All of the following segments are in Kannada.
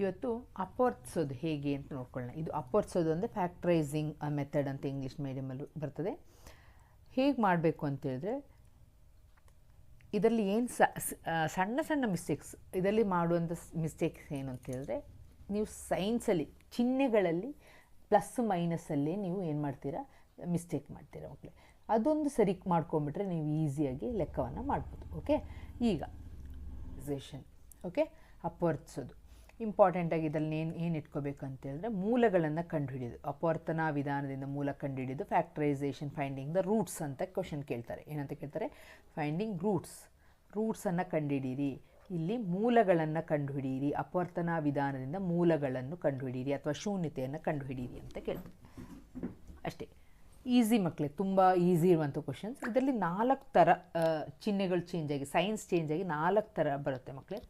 ಇವತ್ತು ಅಪವರ್ತಿಸೋದು ಹೇಗೆ ಅಂತ ನೋಡ್ಕೊಳ್ಳೋಣ. ಇದು ಅಪವರ್ತಿಸೋದು ಅಂದರೆ ಫ್ಯಾಕ್ಟ್ರೈಸಿಂಗ್ ಮೆಥಡ್ ಅಂತ ಇಂಗ್ಲೀಷ್ ಮೀಡಿಯಮಲ್ಲಿ ಬರ್ತದೆ. ಹೇಗೆ ಮಾಡಬೇಕು ಅಂತೇಳಿದ್ರೆ ಇದರಲ್ಲಿ ಏನು ಸಣ್ಣ ಸಣ್ಣ ಮಿಸ್ಟೇಕ್ಸ್ ಇದರಲ್ಲಿ ಮಾಡುವಂಥ ಮಿಸ್ಟೇಕ್ಸ್ ಏನು ಅಂತೇಳಿದ್ರೆ ನೀವು ಸೈನ್ಸಲ್ಲಿ ಚಿಹ್ನೆಗಳಲ್ಲಿ ಪ್ಲಸ್ ಮೈನಸಲ್ಲಿ ನೀವು ಏನು ಮಾಡ್ತೀರಾ ಮಿಸ್ಟೇಕ್ ಮಾಡ್ತೀರಾ ಮಕ್ಕಳೇ ಅದೊಂದು ಸರಿ ಮಾಡ್ಕೊಂಬಿಟ್ರೆ ನೀವು ಈಸಿಯಾಗಿ ಲೆಕ್ಕವನ್ನು ಮಾಡ್ಬೋದು ಓಕೆ ಈಗ ಓಕೆ ಅಪವರ್ತಿಸೋದು ಇಂಪಾರ್ಟೆಂಟಾಗಿ ಇದರಲ್ಲಿ ಏನು ಏನು ಇಟ್ಕೋಬೇಕು ಅಂತ ಹೇಳಿದ್ರೆ ಮೂಲಗಳನ್ನು ಕಂಡುಹಿಡಿಯೋದು ಅಪವರ್ತನಾ ವಿಧಾನದಿಂದ ಮೂಲ ಕಂಡುಹಿಡಿಯೋದು ಫ್ಯಾಕ್ಟರೈಸೇಷನ್ ಫೈಂಡಿಂಗ್ ದ ರೂಟ್ಸ್ ಅಂತ ಕ್ವಶನ್ ಕೇಳ್ತಾರೆ. ಏನಂತ ಕೇಳ್ತಾರೆ? ಫೈಂಡಿಂಗ್ ರೂಟ್ಸ್ ರೂಟ್ಸನ್ನು ಕಂಡುಹಿಡೀರಿ. ಇಲ್ಲಿ ಮೂಲಗಳನ್ನು ಕಂಡುಹಿಡಿಯಿರಿ ಅಪವರ್ತನಾ ವಿಧಾನದಿಂದ ಮೂಲಗಳನ್ನು ಕಂಡುಹಿಡಿಯಿರಿ ಅಥವಾ ಶೂನ್ಯತೆಯನ್ನು ಕಂಡುಹಿಡಿಯಿರಿ ಅಂತ ಕೇಳ್ತಾರೆ. ಅಷ್ಟೇ. ಈಸಿ ಮಕ್ಕಳೇ ತುಂಬ ಈಸಿ ಇರುವಂಥ ಕ್ವಶನ್ಸ್ ಇದರಲ್ಲಿ ನಾಲ್ಕು ಥರ ಚಿಹ್ನೆಗಳು ಚೇಂಜ್ ಆಗಿ ಸೈನ್ಸ್ ಚೇಂಜ್ ಆಗಿ ನಾಲ್ಕು ಥರ ಬರುತ್ತೆ ಮಕ್ಕಳೇ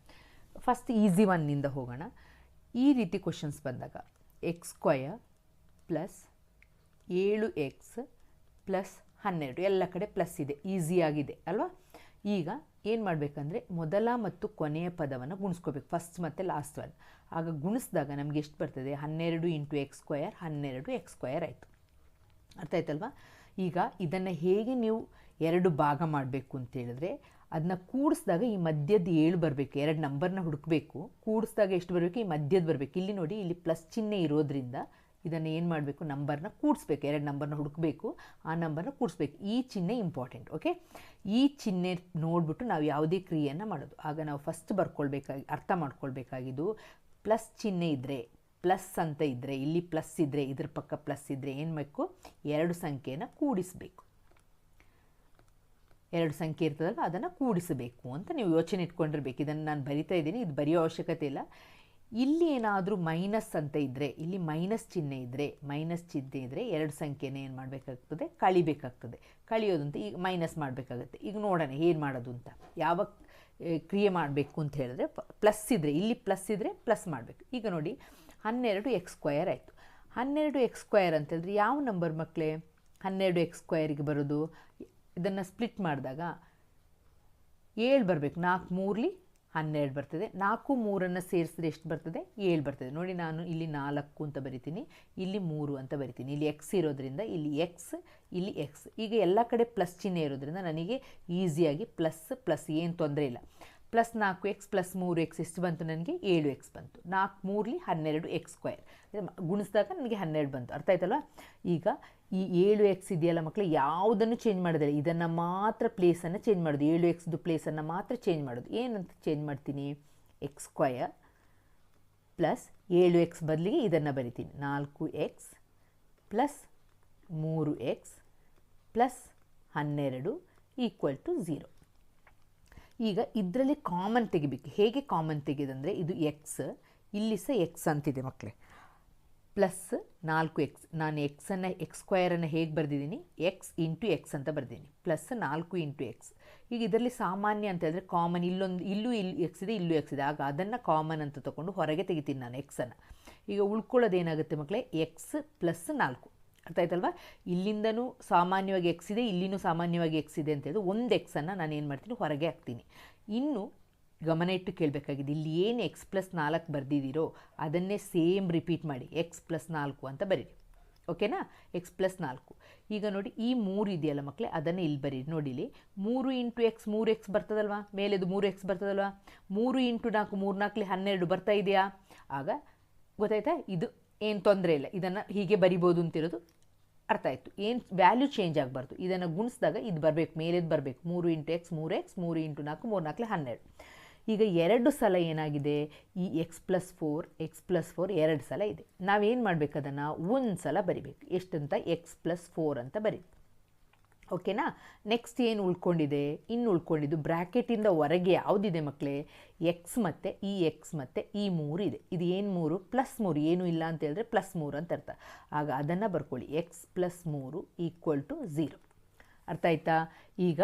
ಫಸ್ಟ್ ಈಸಿ ಒನ್ನಿಂದ ಹೋಗೋಣ. ಈ ರೀತಿ ಕ್ವಶನ್ಸ್ ಬಂದಾಗ ಎಕ್ಸ್ ಸ್ಕ್ವಯರ್ ಪ್ಲಸ್ ಏಳು ಎಕ್ಸ್ ಪ್ಲಸ್ ಹನ್ನೆರಡು, ಎಲ್ಲ ಕಡೆ ಪ್ಲಸ್ ಇದೆ ಈಸಿಯಾಗಿದೆ ಅಲ್ವಾ? ಈಗ ಏನು ಮಾಡಬೇಕಂದ್ರೆ ಮೊದಲ ಮತ್ತು ಕೊನೆಯ ಪದವನ್ನು ಗುಣಿಸ್ಕೋಬೇಕು ಫಸ್ಟ್ ಮತ್ತು ಲಾಸ್ಟ್ ಒನ್ ಆಗ ಗುಣಿಸಿದಾಗ ನಮಗೆ ಎಷ್ಟು ಬರ್ತದೆ? ಹನ್ನೆರಡು ಇಂಟು ಎಕ್ಸ್ ಸ್ಕ್ವಯರ್ ಹನ್ನೆರಡು ಎಕ್ಸ್ ಸ್ಕ್ವಯರ್ ಆಯಿತು. ಅರ್ಥ ಆಯ್ತಲ್ವಾ? ಈಗ ಇದನ್ನು ಹೇಗೆ ನೀವು ಎರಡು ಭಾಗ ಮಾಡಬೇಕು ಅಂತ ಹೇಳಿದ್ರೆ ಅದನ್ನ ಕೂಡಿಸಿದಾಗ ಈ ಮಧ್ಯದ ಏಳು ಬರಬೇಕು, ಎರಡು ನಂಬರ್ನ ಹುಡುಕಬೇಕು. ಕೂಡಿಸಿದಾಗ ಎಷ್ಟು ಬರಬೇಕು? ಈ ಮಧ್ಯದ ಬರಬೇಕು. ಇಲ್ಲಿ ನೋಡಿ, ಇಲ್ಲಿ ಪ್ಲಸ್ ಚಿಹ್ನೆ ಇರೋದ್ರಿಂದ ಇದನ್ನು ಏನು ಮಾಡಬೇಕು? ನಂಬರ್ನ ಕೂಡಿಸ್ಬೇಕು. ಎರಡು ನಂಬರ್ನ ಹುಡುಕಬೇಕು, ಆ ನಂಬರ್ನ ಕೂಡಿಸ್ಬೇಕು. ಈ ಚಿಹ್ನೆ ಇಂಪಾರ್ಟೆಂಟ್ ಓಕೆ ಈ ಚಿಹ್ನೆ ನೋಡಿಬಿಟ್ಟು ನಾವು ಯಾವುದೇ ಕ್ರಿಯೆಯನ್ನು ಮಾಡೋದು. ಆಗ ನಾವು ಫಸ್ಟ್ ಬರ್ಕೊಳ್ಬೇಕಾಗಿ, ಅರ್ಥ ಮಾಡ್ಕೊಳ್ಬೇಕಾಗಿದ್ದು ಪ್ಲಸ್ ಚಿಹ್ನೆ ಇದ್ದರೆ ಪ್ಲಸ್ ಅಂತ ಇದ್ದರೆ ಇಲ್ಲಿ ಪ್ಲಸ್ ಇದ್ದರೆ ಇದ್ರ ಪಕ್ಕ ಪ್ಲಸ್ ಇದ್ದರೆ ಏನು ಬೇಕು? ಎರಡು ಸಂಖ್ಯೆಯನ್ನು ಕೂಡಿಸಬೇಕು. ಎರಡು ಸಂಖ್ಯೆ ಇರ್ತದಲ್ಲ, ಅದನ್ನು ಕೂಡಿಸಬೇಕು ಅಂತ ನೀವು ಯೋಚನೆ ಇಟ್ಕೊಂಡಿರ್ಬೇಕು. ಇದನ್ನು ನಾನು ಬರಿತಾ ಇದ್ದೀನಿ, ಇದು ಬರೆಯೋ ಅವಶ್ಯಕತೆ ಇಲ್ಲ. ಇಲ್ಲಿ ಏನಾದರೂ ಮೈನಸ್ ಅಂತ ಇದ್ದರೆ ಇಲ್ಲಿ ಮೈನಸ್ ಚಿಹ್ನೆ ಇದ್ದರೆ ಮೈನಸ್ ಚಿಹ್ನೆ ಇದ್ದರೆ ಎರಡು ಸಂಖ್ಯೆನೇ ಏನು ಮಾಡಬೇಕಾಗ್ತದೆ? ಕಳಿಬೇಕಾಗ್ತದೆ. ಕಳಿಯೋದಂತ ಈಗ ಮೈನಸ್ ಮಾಡಬೇಕಾಗುತ್ತೆ. ಈಗ ನೋಡೋಣ, ಏನು ಮಾಡೋದು ಅಂತ. ಯಾವ ಕ್ರಿಯೆ ಮಾಡಬೇಕು ಅಂತ ಹೇಳಿದ್ರೆ ಪ್ಲಸ್ ಇದ್ದರೆ ಇಲ್ಲಿ ಪ್ಲಸ್ ಇದ್ದರೆ ಪ್ಲಸ್ ಮಾಡಬೇಕು. ಈಗ ನೋಡಿ, ಹನ್ನೆರಡು ಎಕ್ಸ್ ಸ್ಕ್ವಯರ್ ಆಯಿತು. ಹನ್ನೆರಡು ಎಕ್ಸ್ ಸ್ಕ್ವಯರ್ ಅಂತ ಹೇಳಿದ್ರೆ ಯಾವ ನಂಬರ್ ಮಕ್ಕಳೇ ಹನ್ನೆರಡು ಎಕ್ಸ್ ಸ್ಕ್ವಯರಿಗೆ ಬರೋದು? ಇದನ್ನು ಸ್ಪ್ಲಿಟ್ ಮಾಡಿದಾಗ ಏಳು ಬರಬೇಕು. ನಾಲ್ಕು ಮೂರಲಿ ಹನ್ನೆರಡು ಬರ್ತದೆ. ನಾಲ್ಕು ಮೂರನ್ನು ಸೇರಿಸಿದ್ರೆ ಎಷ್ಟು ಬರ್ತದೆ? ಏಳು ಬರ್ತದೆ. ನೋಡಿ ನಾನು ಇಲ್ಲಿ ನಾಲ್ಕು ಅಂತ ಬರಿತೀನಿ, ಇಲ್ಲಿ ಮೂರು ಅಂತ ಬರಿತೀನಿ. ಇಲ್ಲಿ ಎಕ್ಸ್ ಇರೋದ್ರಿಂದ ಇಲ್ಲಿ ಎಕ್ಸ್ ಇಲ್ಲಿ ಎಕ್ಸ್ ಈಗ ಎಲ್ಲ ಕಡೆ ಪ್ಲಸ್ ಚಿಹ್ನೆ ಇರೋದ್ರಿಂದ ನನಗೆ ಈಸಿಯಾಗಿ ಪ್ಲಸ್ ಪ್ಲಸ್ ಏನು ತೊಂದರೆ ಇಲ್ಲ. ಪ್ಲಸ್ ನಾಲ್ಕು ಎಕ್ಸ್ ಪ್ಲಸ್ ಮೂರು ಎಕ್ಸ್ ಎಷ್ಟು ಬಂತು ನನಗೆ? ಏಳು ಎಕ್ಸ್ ಬಂತು. ನಾಲ್ಕು ಮೂರಲಿ ಹನ್ನೆರಡು ಎಕ್ಸ್ ಸ್ಕ್ವೇರ್. ಗುಣಿಸಿದಾಗ ನನಗೆ ಹನ್ನೆರಡು ಬಂತು. ಅರ್ಥ ಆಯ್ತಲ್ವ? ಈಗ ಈ ಏಳು ಎಕ್ಸ್ ಇದೆಯಲ್ಲ ಮಕ್ಕಳು ಯಾವುದನ್ನು ಚೇಂಜ್ ಮಾಡೋದಿಲ್ಲ ಇದನ್ನು ಮಾತ್ರ ಪ್ಲೇಸನ್ನು ಚೇಂಜ್ ಮಾಡೋದು. ಏಳು ಎಕ್ಸ್ದು ಪ್ಲೇಸನ್ನು ಮಾತ್ರ ಚೇಂಜ್ ಮಾಡೋದು. ಏನಂತ ಚೇಂಜ್ ಮಾಡ್ತೀನಿ? ಎಕ್ಸ್ ಸ್ಕ್ವಯರ್ ಪ್ಲಸ್ ಏಳು ಎಕ್ಸ್ ಬದಲಿಗೆ ಇದನ್ನು ಬರಿತೀನಿ. ನಾಲ್ಕು ಎಕ್ಸ್ ಪ್ಲಸ್ ಮೂರು ಎಕ್ಸ್ ಪ್ಲಸ್ ಹನ್ನೆರಡು ಈಕ್ವಲ್ ಟು ಝೀರೋ. ಈಗ ಇದರಲ್ಲಿ ಕಾಮನ್ ತೆಗಿಬೇಕು. ಹೇಗೆ ಕಾಮನ್ ತೆಗೆದಂದರೆ ಇದು ಎಕ್ಸ್ ಇಲ್ಲಿ ಸಹ ಎಕ್ಸ್ ಅಂತಿದೆ ಮಕ್ಕಳೇ ಪ್ಲಸ್ ನಾಲ್ಕು ಎಕ್ಸ್ ನಾನು ಎಕ್ಸನ್ನು ಎಕ್ಸ್ ಸ್ಕ್ವಯರನ್ನು ಹೇಗೆ ಬರೆದಿದ್ದೀನಿ? ಎಕ್ಸ್ ಇಂಟು ಎಕ್ಸ್ ಅಂತ ಬರೆದಿದ್ದೀನಿ. ಪ್ಲಸ್ ನಾಲ್ಕು ಇಂಟು ಎಕ್ಸ್ ಈಗ ಇದರಲ್ಲಿ ಸಾಮಾನ್ಯ ಅಂತ ಹೇಳಿದ್ರೆ ಕಾಮನ್ ಇಲ್ಲೊಂದು, ಇಲ್ಲೂ ಇಲ್ಲಿ ಎಕ್ಸ್ ಇದೆ, ಇಲ್ಲೂ ಎಕ್ಸ್ ಇದೆ. ಆಗ ಅದನ್ನು ಕಾಮನ್ ಅಂತ ತಗೊಂಡು ಹೊರಗೆ ತೆಗಿತೀನಿ ನಾನು ಎಕ್ಸನ್ನು ಈಗ ಉಳ್ಕೊಳ್ಳೋದು ಏನಾಗುತ್ತೆ ಮಕ್ಕಳೇ ಎಕ್ಸ್ ಪ್ಲಸ್ ನಾಲ್ಕು. ಅರ್ಥ ಆಯ್ತಲ್ವಾ ಇಲ್ಲಿಂದನೂ ಸಾಮಾನ್ಯವಾಗಿ ಎಕ್ಸ್ ಇದೆ, ಇಲ್ಲಿನೂ ಸಾಮಾನ್ಯವಾಗಿ ಎಕ್ಸ್ ಇದೆ ಅಂತ ಹೇಳಿದ್ರೆ ಒಂದು ಎಕ್ಸನ್ನು ನಾನು ಏನು ಮಾಡ್ತೀನಿ? ಹೊರಗೆ ಹಾಕ್ತೀನಿ. ಇನ್ನು ಗಮನ ಇಟ್ಟು ಕೇಳಬೇಕಾಗಿದೆ, ಇಲ್ಲಿ ಏನು ಎಕ್ಸ್ ಪ್ಲಸ್ ನಾಲ್ಕು ಬರೆದಿದ್ದೀರೋ ಅದನ್ನೇ ಸೇಮ್ ರಿಪೀಟ್ ಮಾಡಿ ಎಕ್ಸ್ ಪ್ಲಸ್ ನಾಲ್ಕು ಅಂತ ಬರೀರಿ. ಓಕೆನಾ? ಎಕ್ಸ್ ಪ್ಲಸ್ ನಾಲ್ಕು. ಈಗ ನೋಡಿ, ಈ ಮೂರು ಇದೆಯಲ್ಲ ಮಕ್ಕಳೇ ಅದನ್ನೇ ಇಲ್ಲಿ ಬರೀರಿ. ನೋಡಿಲಿ, ಮೂರು ಇಂಟು ಎಕ್ಸ್ ಮೂರು ಎಕ್ಸ್ ಬರ್ತದಲ್ವಾ? ಮೇಲೆದು ಮೂರು ಎಕ್ಸ್ ಬರ್ತದಲ್ವಾ? ಮೂರು ಇಂಟು ನಾಲ್ಕು ಮೂರು ನಾಲ್ಕಲಿ ಹನ್ನೆರಡು ಬರ್ತಾ ಇದೆಯಾ? ಆಗ ಗೊತ್ತಾಯ್ತಾ? ಇದು ಏನು ತೊಂದರೆ ಇಲ್ಲ. ಇದನ್ನು ಹೀಗೆ ಬರಿಬೋದು ಅಂತಿರೋದು ಅರ್ಥ ಆಯಿತು. ಏನು ವ್ಯಾಲ್ಯೂ ಚೇಂಜ್ ಆಗಬಾರ್ದು. ಇದನ್ನು ಗುಣಿಸಿದಾಗ ಇದು ಬರಬೇಕು, ಮೇಲೆದು ಬರಬೇಕು. ಮೂರು ಇಂಟು ಎಕ್ಸ್, ಮೂರು ಎಕ್ಸ್, ಮೂರು ಇಂಟು ನಾಲ್ಕು, ಮೂರು ನಾಲ್ಕು ಹನ್ನೆರಡು. ಈಗ ಎರಡು ಸಲ ಏನಾಗಿದೆ? ಈ x plus four x plus four ಎರಡು ಸಲ ಇದೆ. ನಾವೇನು ಮಾಡಬೇಕು ಅದನ್ನು? ಒಂದು ಸಲ ಬರಿಬೇಕು. ಎಷ್ಟಂತ? ಎಕ್ಸ್ ಪ್ಲಸ್ ಫೋರ್ ಅಂತ ಬರಿ ಓಕೆನಾ ನೆಕ್ಸ್ಟ್ ಏನು ಉಳ್ಕೊಂಡಿದೆ? ಇನ್ನು ಉಳ್ಕೊಂಡಿದ್ದು ಬ್ರ್ಯಾಕೆಟಿಂದ ಹೊರಗೆ ಯಾವುದಿದೆ ಮಕ್ಕಳೇ ಎಕ್ಸ್ ಮತ್ತು ಇ ಎಕ್ಸ್ ಮತ್ತು ಈ ಮೂರು ಇದೆ. ಇದು ಏನು ಮೂರು? ಪ್ಲಸ್ ಮೂರು. ಏನೂ ಇಲ್ಲ ಅಂತ ಹೇಳಿದ್ರೆ ಪ್ಲಸ್ ಮೂರು ಅಂತ ಅರ್ಥ. ಆಗ ಅದನ್ನು ಬರ್ಕೊಳ್ಳಿ. ಎಕ್ಸ್ ಪ್ಲಸ್ ಮೂರು ಈಕ್ವಲ್ ಟು ಝೀರೋ ಅರ್ಥ ಆಯ್ತಾ? ಈಗ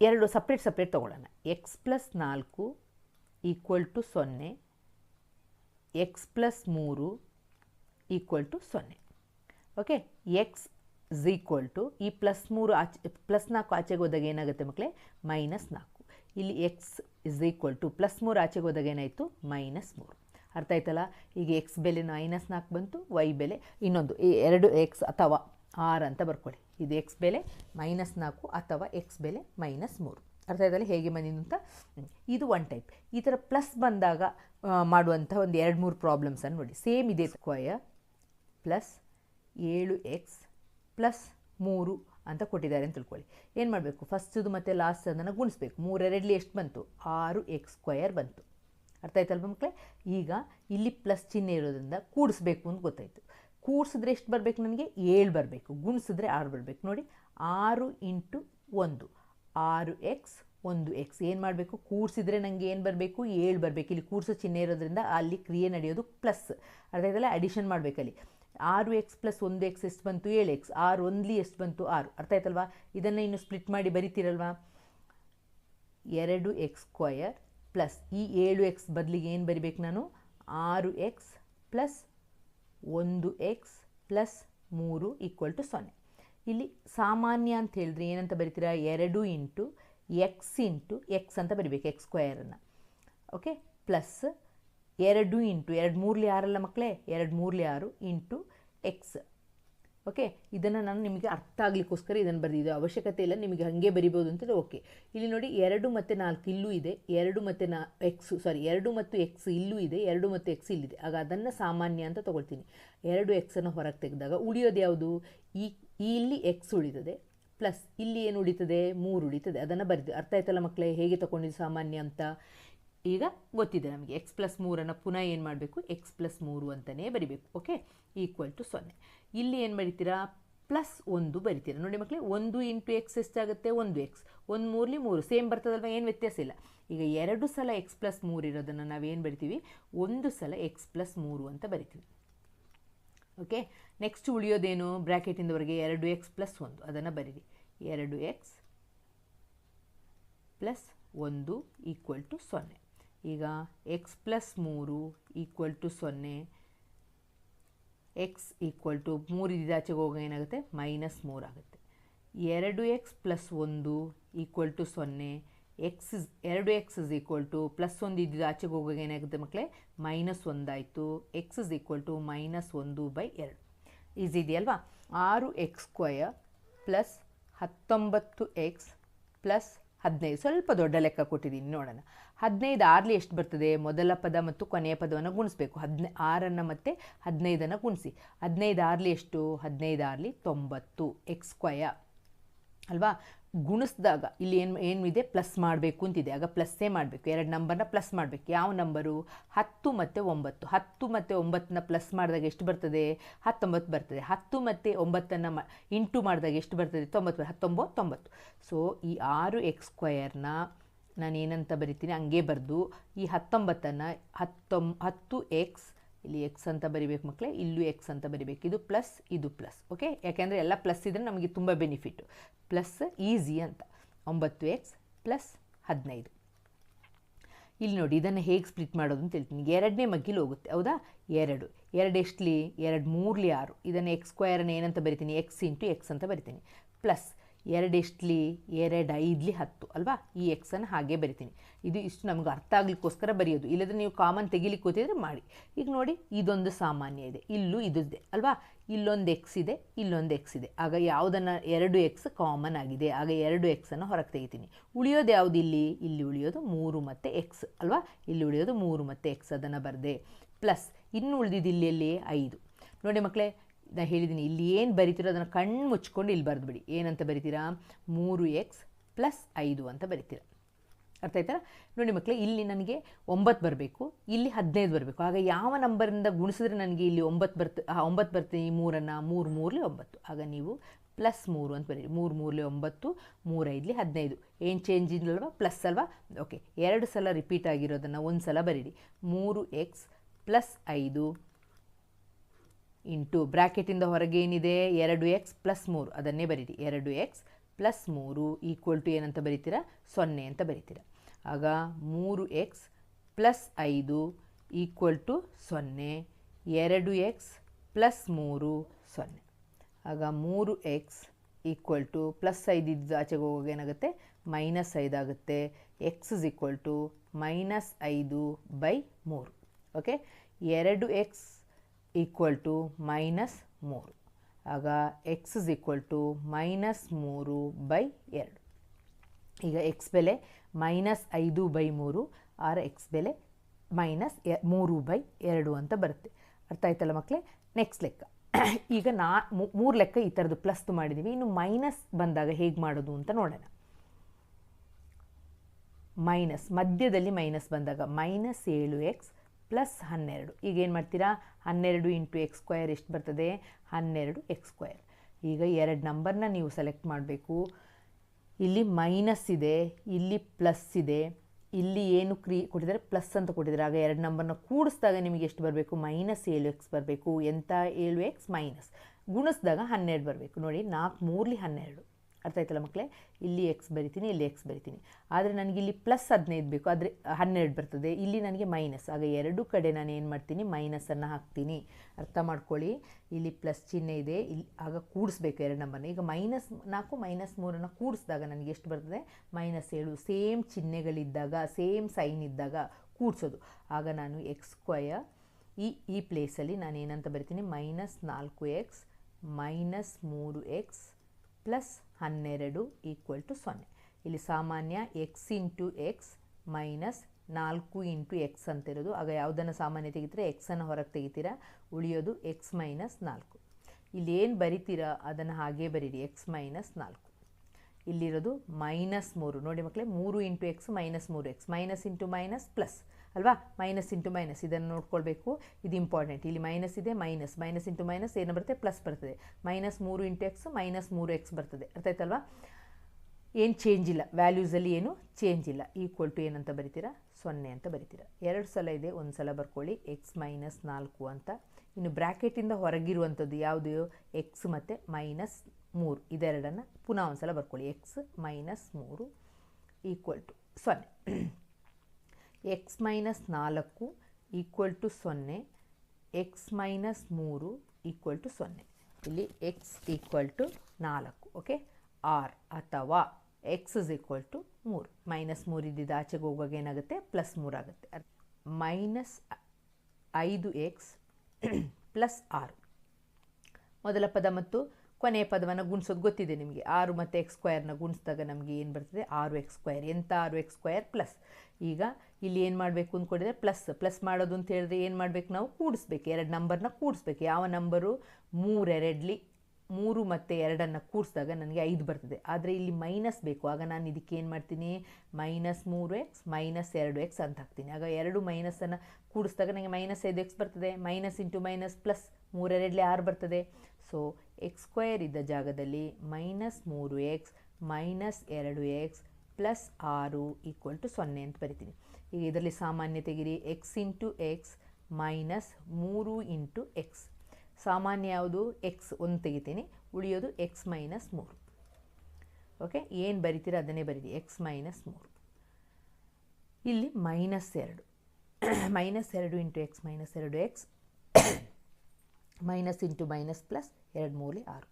ಎರಡು ಸಪ್ರೇಟ್ ಸಪ್ರೇಟ್ ತೊಗೊಳ್ಳೋಣ. ಎಕ್ಸ್ ಪ್ಲಸ್ ನಾಲ್ಕು ಈಕ್ವಲ್ ಟು ಸೊನ್ನೆ. ಎಕ್ಸ್ ಪ್ಲಸ್ ಮೂರು ಈಕ್ವಲ್ ಟು ಸೊನ್ನೆ. Okay x is equal to ಈ ಪ್ಲಸ್ ಮೂರು ಆಚೆ ಪ್ಲಸ್ ನಾಲ್ಕು ಆಚೆಗೆ ಹೋದಾಗ ಏನಾಗುತ್ತೆ ಮಕ್ಕಳೇ ಮೈನಸ್ ನಾಲ್ಕು. ಇಲ್ಲಿ x is equal to plus ಮೂರು ಆಚೆಗೆ ಹೋದಾಗ ಏನಾಯಿತು? ಮೈನಸ್ ಮೂರು. ಅರ್ಥ ಆಯ್ತಲ್ಲ? ಈಗ ಎಕ್ಸ್ ಬೆಲೆ ಮೈನಸ್ ನಾಲ್ಕು ಬಂತು ವೈ ಬೆಲೆ ಇನ್ನೊಂದು, ಈ ಎರಡು ಎಕ್ಸ್ ಅಥವಾ ಆರ್ ಅಂತ ಬರ್ಕೊಳ್ಳಿ. ಇದು ಎಕ್ಸ್ ಬೆಲೆ ಮೈನಸ್ ನಾಲ್ಕು ಅಥವಾ ಎಕ್ಸ್ ಬೆಲೆ ಮೈನಸ್ ಮೂರು. ಅರ್ಥ ಆಯ್ತಲ್ಲ? ಹೇಗೆ ಬಂದಿದ್ದು ಅಂತ. ಇದು ಒನ್ ಟೈಪ್ ಈ ಥರ ಪ್ಲಸ್ ಬಂದಾಗ ಮಾಡುವಂಥ ಒಂದು ಎರಡು ಮೂರು ಪ್ರಾಬ್ಲಮ್ಸನ್ನು ನೋಡಿ. ಸೇಮ್ ಇದೆ ಸ್ಕ್ವಯರ್ ಪ್ಲಸ್ ಏಳು ಎಕ್ಸ್ ಪ್ಲಸ್ ಮೂರು ಅಂತ ಕೊಟ್ಟಿದ್ದಾರೆ ಅಂತ ತಿಳ್ಕೊಳ್ಳಿ. ಏನು ಮಾಡಬೇಕು? ಫಸ್ಟದು ಮತ್ತು ಲಾಸ್ಟ್ ಅದನ್ನು ಗುಣಿಸ್ಬೇಕು. ಮೂರೆರಡಲಿ ಎಷ್ಟು ಬಂತು? ಆರು ಎಕ್ಸ್ ಸ್ಕ್ವಯರ್ ಬಂತು. ಅರ್ಥ ಆಯ್ತಲ್ವ ಮಕ್ಕಳೇ ಈಗ ಇಲ್ಲಿ ಪ್ಲಸ್ ಚಿಹ್ನೆ ಇರೋದ್ರಿಂದ ಕೂಡಿಸ್ಬೇಕು ಅಂತ ಗೊತ್ತಾಯಿತು. ಕೂಡಿಸಿದ್ರೆ ಎಷ್ಟು ಬರಬೇಕು ನನಗೆ? ಏಳು ಬರಬೇಕು. ಗುಣಿಸಿದ್ರೆ ಆರು ಬರಬೇಕು. ನೋಡಿ, ಆರು ಇಂಟು ಒಂದು. ಆರು ಎಕ್ಸ್ ಒಂದು ಎಕ್ಸ್ ಏನು ಮಾಡಬೇಕು? ಕೂಡಿಸಿದ್ರೆ ನನಗೆ ಏನು ಬರಬೇಕು? ಏಳು ಬರಬೇಕು. ಇಲ್ಲಿ ಕೂಡಿಸೋ ಚಿಹ್ನೆ ಇರೋದ್ರಿಂದ ಅಲ್ಲಿ ಕ್ರಿಯೆ ನಡೆಯೋದು ಪ್ಲಸ್ ಅರ್ಥ ಆಯ್ತಲ್ಲ? ಅಡಿಷನ್ ಮಾಡಬೇಕಲ್ಲಿ. ಆರು ಎಕ್ಸ್ ಪ್ಲಸ್ ಒಂದು ಎಕ್ಸ್ ಎಷ್ಟು ಬಂತು? ಏಳು ಎಕ್ಸ್ ಆರು ಒಂದ್ಲಿ ಎಷ್ಟು ಬಂತು? ಆರು. ಅರ್ಥ ಆಯ್ತಲ್ವಾ? ಇದನ್ನು ಇನ್ನು ಸ್ಪ್ಲಿಟ್ ಮಾಡಿ ಬರಿತೀರಲ್ವಾ? ಎರಡು ಎಕ್ಸ್ ಸ್ಕ್ವಯರ್ ಪ್ಲಸ್ ಈ ಏಳು ಎಕ್ಸ್ ಬದಲಿಗೆ ಏನು ಬರಿಬೇಕು ನಾನು? ಆರು ಎಕ್ಸ್ ಪ್ಲಸ್ ಒಂದು ಎಕ್ಸ್ ಪ್ಲಸ್ ಮೂರು ಈಕ್ವಲ್ ಟು ಸೊನ್ನೆ. ಇಲ್ಲಿ ಸಾಮಾನ್ಯ ಅಂತ ಹೇಳಿದ್ರೆ ಏನಂತ ಬರಿತೀರಾ? ಎರಡು ಇಂಟು ಎಕ್ಸ್ ಇಂಟು ಎಕ್ಸ್ ಅಂತ ಬರಿಬೇಕು ಎಕ್ಸ್ ಸ್ಕ್ವಯರನ್ನು ಓಕೆ ಪ್ಲಸ್ ಎರಡು ಇಂಟು, ಎರಡು ಮೂರ್ಲಿ ಆರಲ್ಲ ಮಕ್ಕಳೇ ಎರಡು ಮೂರ್ಲಿ ಆರು ಇಂಟು ಎಕ್ಸ್ ಓಕೆ ಇದನ್ನು ನಾನು ನಿಮಗೆ ಅರ್ಥ ಆಗಲಿಕ್ಕೋಸ್ಕರ ಇದನ್ನು ಬರೆದಿದ್ದು. ಅವಶ್ಯಕತೆ ಇಲ್ಲ, ನಿಮಗೆ ಹಾಗೆ ಬರಿಬೋದು ಅಂತಂದರೆ ಓಕೆ ಇಲ್ಲಿ ನೋಡಿ, ಎರಡು ಮತ್ತು ನಾಲ್ಕು ಇಲ್ಲೂ ಇದೆ, ಎರಡು ಮತ್ತು ನಾ ಎಕ್ಸು ಸಾರಿ ಎರಡು ಮತ್ತು ಎಕ್ಸ್ ಇಲ್ಲೂ ಇದೆ, ಎರಡು ಮತ್ತು ಎಕ್ಸ್ ಇಲ್ಲಿದೆ. ಆಗ ಅದನ್ನು ಸಾಮಾನ್ಯ ಅಂತ ತೊಗೊಳ್ತೀನಿ. ಎರಡು ಎಕ್ಸನ್ನು ಹೊರಗೆ ತೆಗೆದಾಗ ಉಳಿಯೋದು ಯಾವುದು? ಈ ಇಲ್ಲಿ ಎಕ್ಸ್ ಉಳಿತದೆ ಪ್ಲಸ್ ಇಲ್ಲಿ ಏನು ಉಳಿತದೆ? ಮೂರು ಉಳಿತದೆ. ಅದನ್ನು ಬರೆದು, ಅರ್ಥ ಆಯ್ತಲ್ಲ ಮಕ್ಕಳೇ ಹೇಗೆ ತೊಗೊಂಡಿದ್ದು ಸಾಮಾನ್ಯ ಅಂತ? ಈಗ ಗೊತ್ತಿದೆ ನಮಗೆ ಎಕ್ಸ್ ಪ್ಲಸ್ ಮೂರನ್ನು ಪುನಃ ಏನು ಮಾಡಬೇಕು? ಎಕ್ಸ್ ಪ್ಲಸ್ ಮೂರು ಅಂತಲೇ ಬರಿಬೇಕು ಓಕೆ ಈಕ್ವಲ್ ಟು ಸೊನ್ನೆ. ಇಲ್ಲಿ ಏನು ಬರಿತೀರಾ? ಪ್ಲಸ್ ಒಂದು ಬರಿತೀರಾ? ನೋಡಿ ಮಕ್ಕಳೇ ಒಂದು ಇಂಟು ಎಕ್ಸ್ ಎಷ್ಟಾಗುತ್ತೆ? ಒಂದು ಎಕ್ಸ್ ಒಂದು ಮೂರಲಿ ಮೂರು. ಸೇಮ್ ಬರ್ತದಲ್ವ? ಏನು ವ್ಯತ್ಯಾಸ ಇಲ್ಲ. ಈಗ ಎರಡು ಸಲ ಎಕ್ಸ್ ಪ್ಲಸ್ ಮೂರು ಇರೋದನ್ನು ನಾವೇನು ಬರಿತೀವಿ? ಒಂದು ಸಲ ಎಕ್ಸ್ ಪ್ಲಸ್ ಮೂರು ಅಂತ ಬರಿತೀವಿ. Okay next ಉಳಿಯೋದೇನು? ಬ್ರ್ಯಾಕೆಟಿಂದವರೆಗೆ ಎರಡು ಎಕ್ಸ್ ಪ್ಲಸ್ ಒಂದು. ಅದನ್ನು ಬರೀರಿ. ಎರಡು ಎಕ್ಸ್ ಪ್ಲಸ್ ಒಂದು ಈಕ್ವಲ್ ಟು ಸೊನ್ನೆ. ಈಗ ಎಕ್ಸ್ ಪ್ಲಸ್ ಮೂರು ಈಕ್ವಲ್ ಟು ಸೊನ್ನೆ ಎಕ್ಸ್ ಈಕ್ವಲ್ ಟು ಮೂರು ಇದಾಚೆಗೆ ಹೋಗ ಏನಾಗುತ್ತೆ? ಮೈನಸ್ ಮೂರಾಗುತ್ತೆ ಎರಡು ಎಕ್ಸ್ ಪ್ಲಸ್ ಒಂದು ಈಕ್ವಲ್ ಟು ಸೊನ್ನೆ ಎಕ್ಸ್ ಇಸ್ ಎರಡು x is equal to plus ಒಂದು ಇದ್ದಿದ್ದು ಆಚೆಗೆ ಹೋಗುವಾಗ ಏನಾಗುತ್ತೆ ಮಕ್ಕಳೇ minus ಒಂದಾಯಿತು x is equal to minus ಒಂದು ಬೈ ಎರಡು. ಈಸ್ ಇದೆಯಲ್ವಾ? ಆರು ಎಕ್ಸ್ ಸ್ಕ್ವಯರ್ ಪ್ಲಸ್ ಹತ್ತೊಂಬತ್ತು ಎಕ್ಸ್ ಪ್ಲಸ್ ಹದಿನೈದು, ಸ್ವಲ್ಪ ದೊಡ್ಡ ಲೆಕ್ಕ ಕೊಟ್ಟಿದ್ದೀನಿ, ನೋಡೋಣ. ಹದಿನೈದು ಆರ್ಲಿ ಎಷ್ಟು ಬರ್ತದೆ? ಮೊದಲ ಪದ ಮತ್ತು ಕೊನೆಯ ಪದವನ್ನು ಗುಣಿಸ್ಬೇಕು. ಹದಿನೈ, ಆರನ್ನು ಮತ್ತು ಹದಿನೈದನ್ನು ಗುಣಿಸಿ. ಹದಿನೈದು ಆರ್ಲಿ ಎಷ್ಟು? ಹದಿನೈದು ಆರ್ಲಿ ತೊಂಬತ್ತು, ಎಕ್ಸ್ ಸ್ಕ್ವಯ ಅಲ್ವಾ? ಗುಣಿಸಿದಾಗ ಇಲ್ಲಿ ಏನು ಏನಿದೆ ಪ್ಲಸ್ ಮಾಡಬೇಕು ಅಂತಿದೆ. ಆಗ ಪ್ಲಸ್ಸೇ ಮಾಡಬೇಕು. ಎರಡು ನಂಬರ್ನ ಪ್ಲಸ್ ಮಾಡಬೇಕು. ಯಾವ ನಂಬರು ಹತ್ತು ಮತ್ತು ಒಂಬತ್ತು. ಹತ್ತು ಮತ್ತು ಒಂಬತ್ತನ್ನ ಪ್ಲಸ್ ಮಾಡಿದಾಗ ಎಷ್ಟು ಬರ್ತದೆ? ಹತ್ತೊಂಬತ್ತು ಬರ್ತದೆ. ಹತ್ತು ಮತ್ತು ಒಂಬತ್ತನ್ನು ಮ, ಇಂಟು ಮಾಡಿದಾಗ ಎಷ್ಟು ಬರ್ತದೆ? ತೊಂಬತ್ತು ಹತ್ತೊಂಬತ್ತು, ತೊಂಬತ್ತು. ಸೊ ಈ ಆರು ಎಕ್ಸ್ ಸ್ಕ್ವಯರ್ನ ನಾನು ಏನಂತ ಬರಿತೀನಿ? ಹಂಗೆ ಬರೆದು ಈ ಹತ್ತೊಂಬತ್ತನ್ನು ಹತ್ತೊಂ, ಹತ್ತು ಎಕ್ಸ್ ಇಲ್ಲಿ ಎಕ್ಸ್ ಅಂತ ಬರಿಬೇಕು ಮಕ್ಕಳೇ ಇಲ್ಲೂ ಎಕ್ಸ್ ಅಂತ ಬರಿಬೇಕು. ಇದು ಪ್ಲಸ್ ಇದು ಪ್ಲಸ್ ಓಕೆ ಯಾಕೆಂದರೆ ಎಲ್ಲ ಪ್ಲಸ್ ಇದ್ದರೆ ನಮಗೆ ತುಂಬ ಬೆನಿಫಿಟ್ಟು ಪ್ಲಸ್ ಈಸಿ ಅಂತ. ಒಂಬತ್ತು ಎಕ್ಸ್ ಪ್ಲಸ್ ಹದಿನೈದು. ಇಲ್ಲಿ ನೋಡಿ, ಇದನ್ನು ಹೇಗೆ ಸ್ಪ್ಲಿಟ್ ಮಾಡೋದು ಅಂತ ಹೇಳ್ತೀನಿ. ಎರಡನೇ ಮಗ್ಗಿಲು ಹೋಗುತ್ತೆ, ಹೌದಾ? ಎರಡು. ಎರಡು ಎಷ್ಟಲಿ? ಎರಡು ಮೂರ್ಲಿ ಆರು. ಇದನ್ನು ಎಕ್ಸ್ ಸ್ಕ್ವಯರನ್ನು ಏನಂತ ಬರಿತೀನಿ? ಎಕ್ಸ್ ಇಂಟು ಎಕ್ಸ್ ಅಂತ ಬರಿತೀನಿ. ಪ್ಲಸ್ ಎರಡು ಎಷ್ಟಲಿ ಎರಡು ಐದ್ಲಿ ಹತ್ತು, ಅಲ್ವಾ? ಈ ಎಕ್ಸನ್ನು ಹಾಗೆ ಬರಿತೀನಿ. ಇದು ಇಷ್ಟು ನಮ್ಗೆ ಅರ್ಥ ಆಗ್ಲಿಕ್ಕೋಸ್ಕರ ಬರೆಯೋದು. ಇಲ್ಲದ್ರೆ ನೀವು ಕಾಮನ್ ತೆಗಿಲಿಕ್ಕೆ ಕೂತಿದ್ರೆ ಮಾಡಿ. ಈಗ ನೋಡಿ, ಇದೊಂದು ಸಾಮಾನ್ಯ ಇದೆ. ಇಲ್ಲೂ ಇದಿದೆ ಅಲ್ವಾ? ಇಲ್ಲೊಂದು ಎಕ್ಸ್ ಇದೆ, ಇಲ್ಲೊಂದು ಎಕ್ಸ್ ಇದೆ. ಆಗ ಯಾವುದನ್ನು, ಎರಡು ಎಕ್ಸ್ ಕಾಮನ್ ಆಗಿದೆ. ಆಗ ಎರಡು ಎಕ್ಸನ್ನು ಹೊರಗೆ ತೆಗಿತೀನಿ. ಉಳಿಯೋದು ಯಾವುದು ಇಲ್ಲಿ? ಇಲ್ಲಿ ಉಳಿಯೋದು ಮೂರು ಮತ್ತು ಎಕ್ಸ್ ಅಲ್ವಾ? ಇಲ್ಲಿ ಉಳಿಯೋದು ಮೂರು ಮತ್ತು ಎಕ್ಸ್ ಅದನ್ನು ಬರದೆ. ಪ್ಲಸ್ ಇನ್ನು ಉಳಿದಿದ್ದು ಇಲ್ಲಿ ಐದು. ನೋಡಿ ಮಕ್ಕಳೇ ನಾನು ಹೇಳಿದ್ದೀನಿ ಇಲ್ಲಿ ಏನು ಬರಿತೀರೋ ಅದನ್ನು ಕಣ್ಣು ಮುಚ್ಕೊಂಡು ಇಲ್ಲಿ ಬರೆದ್ಬಿಡಿ ಏನಂತ ಬರಿತೀರಾ? ಮೂರು ಎಕ್ಸ್ ಪ್ಲಸ್ ಐದು ಅಂತ ಬರಿತೀರ. ಅರ್ಥ ಆಯ್ತಾ? ನೋಡಿ ಮಕ್ಕಳೇ ಇಲ್ಲಿ ನನಗೆ ಒಂಬತ್ತು ಬರಬೇಕು, ಇಲ್ಲಿ ಹದಿನೈದು ಬರಬೇಕು. ಆಗ ಯಾವ ನಂಬರಿಂದ ಗುಣಿಸಿದ್ರೆ ನನಗೆ ಇಲ್ಲಿ ಒಂಬತ್ತು ಬರ್ತ ಒಂಬತ್ತು ಬರ್ತೀನಿ, ಮೂರನ್ನು ಮೂರು ಮೂರಲಿ ಒಂಬತ್ತು. ಆಗ ನೀವು ಪ್ಲಸ್ ಮೂರು ಅಂತ ಬರೀರಿ. ಮೂರು ಮೂರಲಿ ಒಂಬತ್ತು ಮೂರೈದಲಿ ಹದಿನೈದು. ಏನು ಚೇಂಜ್ ಇಲ್ಲವಾ ಪ್ಲಸ್ ಅಲ್ವಾ? ಓಕೆ ಎರಡು ಸಲ ರಿಪೀಟ್ ಆಗಿರೋದನ್ನು ಒಂದು ಸಲ ಬರೀರಿ. ಮೂರು ಎಕ್ಸ್ ಪ್ಲಸ್ ಐದು ಇಂಟು ಬ್ರ್ಯಾಕೆಟಿಂದ ಹೊರಗೆ ಏನಿದೆ? ಎರಡು ಎಕ್ಸ್ ಪ್ಲಸ್ ಮೂರು. ಅದನ್ನೇ ಬರೀರಿ. ಎರಡು ಎಕ್ಸ್ ಪ್ಲಸ್ ಮೂರು ಈಕ್ವಲ್ ಟು ಏನಂತ ಬರಿತೀರಾ? ಸೊನ್ನೆ ಅಂತ ಬರೀತೀರ. ಆಗ ಮೂರು ಎಕ್ಸ್ ಪ್ಲಸ್ ಐದು ಈಕ್ವಲ್ ಟು ಸೊನ್ನೆ. ಎರಡು ಎಕ್ಸ್ ಪ್ಲಸ್ ಮೂರು ಸೊನ್ನೆ. ಆಗ ಮೂರು ಎಕ್ಸ್ ಈಕ್ವಲ್ ಟು ಪ್ಲಸ್ ಐದು ಇದ್ದು ಆಚೆಗೆ ಹೋಗೋಕೆ ಏನಾಗುತ್ತೆ? Minus ಐದಾಗುತ್ತೆ x is equal to minus ಐದು ಬೈ ಮೂರು. ಓಕೆ ಎರಡು ಎಕ್ಸ್ ಈಕ್ವಲ್ ಟು ಮೈನಸ್ ಮೂರು. ಆಗ x is equal to minus ಮೂರು ಬೈ ಎರಡು. ಈಗ ಎಕ್ಸ್ ಬೆಲೆ ಮೈನಸ್ ಐದು ಬೈ ಮೂರು, ಆರ್ ಎಕ್ಸ್ ಬೆಲೆ ಮೈನಸ್ ಎ, ಮೂರು ಬೈ ಎರಡು ಅಂತ ಬರುತ್ತೆ. ಅರ್ಥ ಆಯ್ತಲ್ಲ ಮಕ್ಕಳೇ ನೆಕ್ಸ್ಟ್ ಲೆಕ್ಕ. ಈಗ ನಾ ಮೂರು ಲೆಕ್ಕ ಈ ಥರದ್ದು ಪ್ಲಸ್ದು ಮಾಡಿದ್ದೀವಿ ಇನ್ನು ಮೈನಸ್ ಬಂದಾಗ ಹೇಗೆ ಮಾಡೋದು ಅಂತ ನೋಡೋಣ. ಮೈನಸ್ ಮಧ್ಯದಲ್ಲಿ ಮೈನಸ್ ಬಂದಾಗ ಮೈನಸ್ ಏಳು ಎಕ್ಸ್ ಪ್ಲಸ್ ಹನ್ನೆರಡು. ಈಗ ಏನು ಮಾಡ್ತೀರಾ? ಹನ್ನೆರಡು ಇಂಟು ಎಕ್ಸ್ ಸ್ಕ್ವಯರ್ ಎಷ್ಟು ಬರ್ತದೆ? ಹನ್ನೆರಡು ಎಕ್ಸ್ ಸ್ಕ್ವಯರ್ ಈಗ ಎರಡು ನಂಬರ್ನ ನೀವು ಸೆಲೆಕ್ಟ್ ಮಾಡಬೇಕು. ಇಲ್ಲಿ ಮೈನಸ್ ಇದೆ, ಇಲ್ಲಿ ಪ್ಲಸ್ ಇದೆ. ಇಲ್ಲಿ ಏನು ಕ್ರೀ, ಕೊಟ್ಟಿದ್ದಾರೆ? ಪ್ಲಸ್ ಅಂತ ಕೊಟ್ಟಿದ್ದಾರೆ. ಆಗ ಎರಡು ನಂಬರ್ನ ಕೂಡಿಸಿದಾಗ ನಿಮಗೆ ಎಷ್ಟು ಬರಬೇಕು? ಮೈನಸ್ ಏಳು ಎಕ್ಸ್ ಬರಬೇಕು. ಎಂಥ ಏಳು ಎಕ್ಸ್ ಮೈನಸ್ ಗುಣಿಸಿದಾಗ ಹನ್ನೆರಡು ಬರಬೇಕು. ನೋಡಿ, ನಾಲ್ಕು ಮೂರಲಿ ಹನ್ನೆರಡು. ಅರ್ಥ ಆಯ್ತಲ್ಲ ಮಕ್ಕಳೇ? ಇಲ್ಲಿ ಎಕ್ಸ್ ಬರಿತೀನಿ, ಇಲ್ಲಿ ಎಕ್ಸ್ ಬರಿತೀನಿ. ಆದರೆ ನನಗೆ ಇಲ್ಲಿ ಪ್ಲಸ್ ಹದಿನೈದು ಬೇಕು. ಆದರೆ ಹನ್ನೆರಡು ಬರ್ತದೆ. ಇಲ್ಲಿ ನನಗೆ ಮೈನಸ್ ಆಗ ಎರಡು ಕಡೆ ನಾನು ಏನು ಮಾಡ್ತೀನಿ? ಮೈನಸನ್ನು ಹಾಕ್ತೀನಿ. ಅರ್ಥ ಮಾಡ್ಕೊಳ್ಳಿ. ಇಲ್ಲಿ ಪ್ಲಸ್ ಚಿಹ್ನೆ ಇದೆ. ಇಲ್ಲಿ ಆಗ ಕೂಡಿಸ್ಬೇಕು ಎರಡು ನಂಬರ್ನ ಈಗ ಮೈನಸ್ ನಾಲ್ಕು ಮೈನಸ್ ಮೂರನ್ನು ಕೂಡಿಸಿದಾಗ ನನಗೆ ಎಷ್ಟು ಬರ್ತದೆ? ಮೈನಸ್ ಏಳು. ಸೇಮ್ ಚಿಹ್ನೆಗಳಿದ್ದಾಗ ಸೇಮ್ ಸೈನ್ ಇದ್ದಾಗ ಕೂಡಿಸೋದು. ಆಗ ನಾನು ಎಕ್ಸ್ ಸ್ಕ್ವಯರ್ ಈ ಈ ಪ್ಲೇಸಲ್ಲಿ ನಾನು ಏನಂತ ಬರಿತೀನಿ? ಮೈನಸ್ ನಾಲ್ಕು ಎಕ್ಸ್ ಮೈನಸ್ ಮೂರು ಎಕ್ಸ್ ಪ್ಲಸ್ ಹನ್ನೆರಡು ಈಕ್ವಲ್ ಟು ಸೊನ್ನೆ. ಇಲ್ಲಿ ಸಾಮಾನ್ಯ ಎಕ್ಸ್ ಇಂಟು ಎಕ್ಸ್ ಮೈನಸ್ ನಾಲ್ಕು ಇಂಟು ಎಕ್ಸ್ ಅಂತ ಇರೋದು. ಆಗ ಯಾವುದನ್ನು ಸಾಮಾನ್ಯ ತೆಗಿತೀರಾ? ಎಕ್ಸನ್ನು ಹೊರಗೆ ತೆಗಿತೀರಾ? ಉಳಿಯೋದು ಎಕ್ಸ್ ಮೈನಸ್ ನಾಲ್ಕು. ಇಲ್ಲಿ ಏನು ಬರಿತೀರಾ? ಅದನ್ನು ಹಾಗೇ ಬರೀರಿ. ಎಕ್ಸ್ ಮೈನಸ್ ನಾಲ್ಕು. ಇಲ್ಲಿರೋದು ಮೈನಸ್ ಮೂರು. ನೋಡಿ ಮಕ್ಕಳೇ ಮೂರು ಇಂಟು ಎಕ್ಸ್ ಮೈನಸ್ ಮೂರು. X minus into minus plus ಅಲ್ವಾ? ಮೈನಸ್ ಇಂಟು ಮೈನಸ್ ಇದನ್ನು ನೋಡ್ಕೊಳ್ಬೇಕು. ಇದು ಇಂಪಾರ್ಟೆಂಟ್ ಇಲ್ಲಿ ಮೈನಸ್ ಇದೆ ಮೈನಸ್ ಮೈನಸ್ ಇಂಟು ಮೈನಸ್ ಏನು ಬರುತ್ತೆ? ಪ್ಲಸ್ ಬರ್ತದೆ. ಮೈನಸ್ ಮೂರು ಇಂಟು ಎಕ್ಸ್ ಮೈನಸ್ ಮೂರು ಎಕ್ಸ್ ಬರ್ತದೆ. ಅರ್ಥ ಆಯ್ತಲ್ವಾ? ಏನು ಚೇಂಜ್ ಇಲ್ಲ. ವ್ಯಾಲ್ಯೂಸಲ್ಲಿ ಏನು ಚೇಂಜ್ ಇಲ್ಲ. ಈಕ್ವಲ್ ಟು ಏನಂತ ಬರಿತೀರಾ? ಸೊನ್ನೆ ಅಂತ ಬರಿತೀರಾ. ಎರಡು ಸಲ ಇದೆ, ಒಂದು ಸಲ ಬರ್ಕೊಳ್ಳಿ. ಎಕ್ಸ್ ಮೈನಸ್ ನಾಲ್ಕು ಅಂತ. ಇನ್ನು ಬ್ರ್ಯಾಕೆಟಿಂದ ಹೊರಗಿರುವಂಥದ್ದು ಯಾವುದು? ಎಕ್ಸ್ ಮತ್ತು ಮೈನಸ್ ಮೂರು. ಇದೆರಡನ್ನು ಪುನಃ ಒಂದು ಸಲ ಬರ್ಕೊಳ್ಳಿ. ಎಕ್ಸ್ ಮೈನಸ್ ಮೂರು ಈಕ್ವಲ್ ಟು ಸೊನ್ನೆ. ಎಕ್ಸ್ ಮೈನಸ್ ನಾಲ್ಕು ಈಕ್ವಲ್ ಟು ಸೊನ್ನೆ ಎಕ್ಸ್ ಮೈನಸ್ ಮೂರು ಈಕ್ವಲ್ ಟು ಸೊನ್ನೆ. ಇಲ್ಲಿ ಎಕ್ಸ್ ಈಕ್ವಲ್ ಟು ನಾಲ್ಕು ಓಕೆ ಆರ್ ಅಥವಾ ಎಕ್ಸ್ ಇಸ್ ಈಕ್ವಲ್ ಟು ಮೂರು. ಮೈನಸ್ ಮೂರು ಇದ್ದಿದ್ದು ಆಚೆಗೆ ಹೋಗುವಾಗ ಏನಾಗುತ್ತೆ? ಪ್ಲಸ್ ಮೂರಾಗುತ್ತೆ ಮೈನಸ್ ಐದು ಎಕ್ಸ್ ಪ್ಲಸ್ ಆರು. ಮೊದಲ ಪದ ಮತ್ತು ಕೊನೆಯ ಪದವನ್ನು ಗುಣಿಸೋದು ಗೊತ್ತಿದೆ ನಿಮಗೆ. ಆರು ಮತ್ತು ಎಕ್ಸ್ ಸ್ಕ್ವಯರ್ನ ಗುಣಿಸಿದಾಗ ನಮಗೆ ಏನು ಬರ್ತದೆ? ಆರು ಎಕ್ಸ್ ಸ್ಕ್ವಯರ್ ಎಂಥ ಆರು ಎಕ್ಸ್ ಸ್ಕ್ವಯರ್ ಪ್ಲಸ್ ಈಗ ಇಲ್ಲಿ ಏನು ಮಾಡಬೇಕು ಅಂದ್ಕೊಂಡಿದ್ರೆ ಪ್ಲಸ್ ಪ್ಲಸ್ ಮಾಡೋದು ಅಂತ ಹೇಳಿದ್ರೆ ಏನು ಮಾಡಬೇಕು ನಾವು? ಕೂಡಿಸ್ಬೇಕು. ಎರಡು ನಂಬರ್ನ ಕೂಡಿಸ್ಬೇಕು. ಯಾವ ನಂಬರು ಮೂರೆರಡ್ಲಿ ಮೂರು ಮತ್ತು ಎರಡನ್ನು ಕೂಡಿಸಿದಾಗ ನನಗೆ ಐದು ಬರ್ತದೆ. ಆದರೆ ಇಲ್ಲಿ ಮೈನಸ್ ಬೇಕು. ಆಗ ನಾನು ಇದಕ್ಕೆ ಏನು ಮಾಡ್ತೀನಿ? ಮೈನಸ್ ಮೂರು ಎಕ್ಸ್ ಮೈನಸ್ ಎರಡು ಎಕ್ಸ್ ಅಂತ ಹಾಕ್ತೀನಿ. ಆಗ ಎರಡು ಮೈನಸನ್ನು ಕೂಡಿಸಿದಾಗ ನನಗೆ ಮೈನಸ್ ಐದು ಎಕ್ಸ್ ಬರ್ತದೆ. ಮೈನಸ್ ಇಂಟು ಮೈನಸ್ ಪ್ಲಸ್ ಮೂರೆರಡ್ಲಿ ಆರು ಬರ್ತದೆ. ಸೊ ಎಕ್ಸ್ ಸ್ಕ್ವಯರ್ ಇದ್ದ ಜಾಗದಲ್ಲಿ ಮೈನಸ್ ಮೂರು ಎಕ್ಸ್ ಮೈನಸ್ ಎರಡು ಎಕ್ಸ್ ಪ್ಲಸ್ ಆರು ಈಕ್ವಲ್ ಟು ಸೊನ್ನೆ ಅಂತ ಬರಿತೀನಿ. ಈಗ ಇದರಲ್ಲಿ ಸಾಮಾನ್ಯ ತೆಗಿರಿ. ಎಕ್ಸ್ ಇಂಟು ಎಕ್ಸ್ ಮೈನಸ್ ಮೂರು ಇಂಟು ಎಕ್ಸ್ ಸಾಮಾನ್ಯ ಯಾವುದು? ಎಕ್ಸ್ ಒಂದು ತೆಗಿತೀನಿ. ಉಳಿಯೋದು ಎಕ್ಸ್ ಮೈನಸ್ ಮೂರು. ಓಕೆ ಏನು ಬರಿತೀರ? ಅದನ್ನೇ ಬರೀರಿ. ಎಕ್ಸ್ ಮೈನಸ್ ಮೂರು. ಇಲ್ಲಿ ಮೈನಸ್ ಎರಡು. ಮೈನಸ್ ಎರಡು ಇಂಟು ಎಕ್ಸ್ ಮೈನಸ್ ಎರಡು x minus into minus plus ಎರಡು ಮೂಲೆ ಆರು.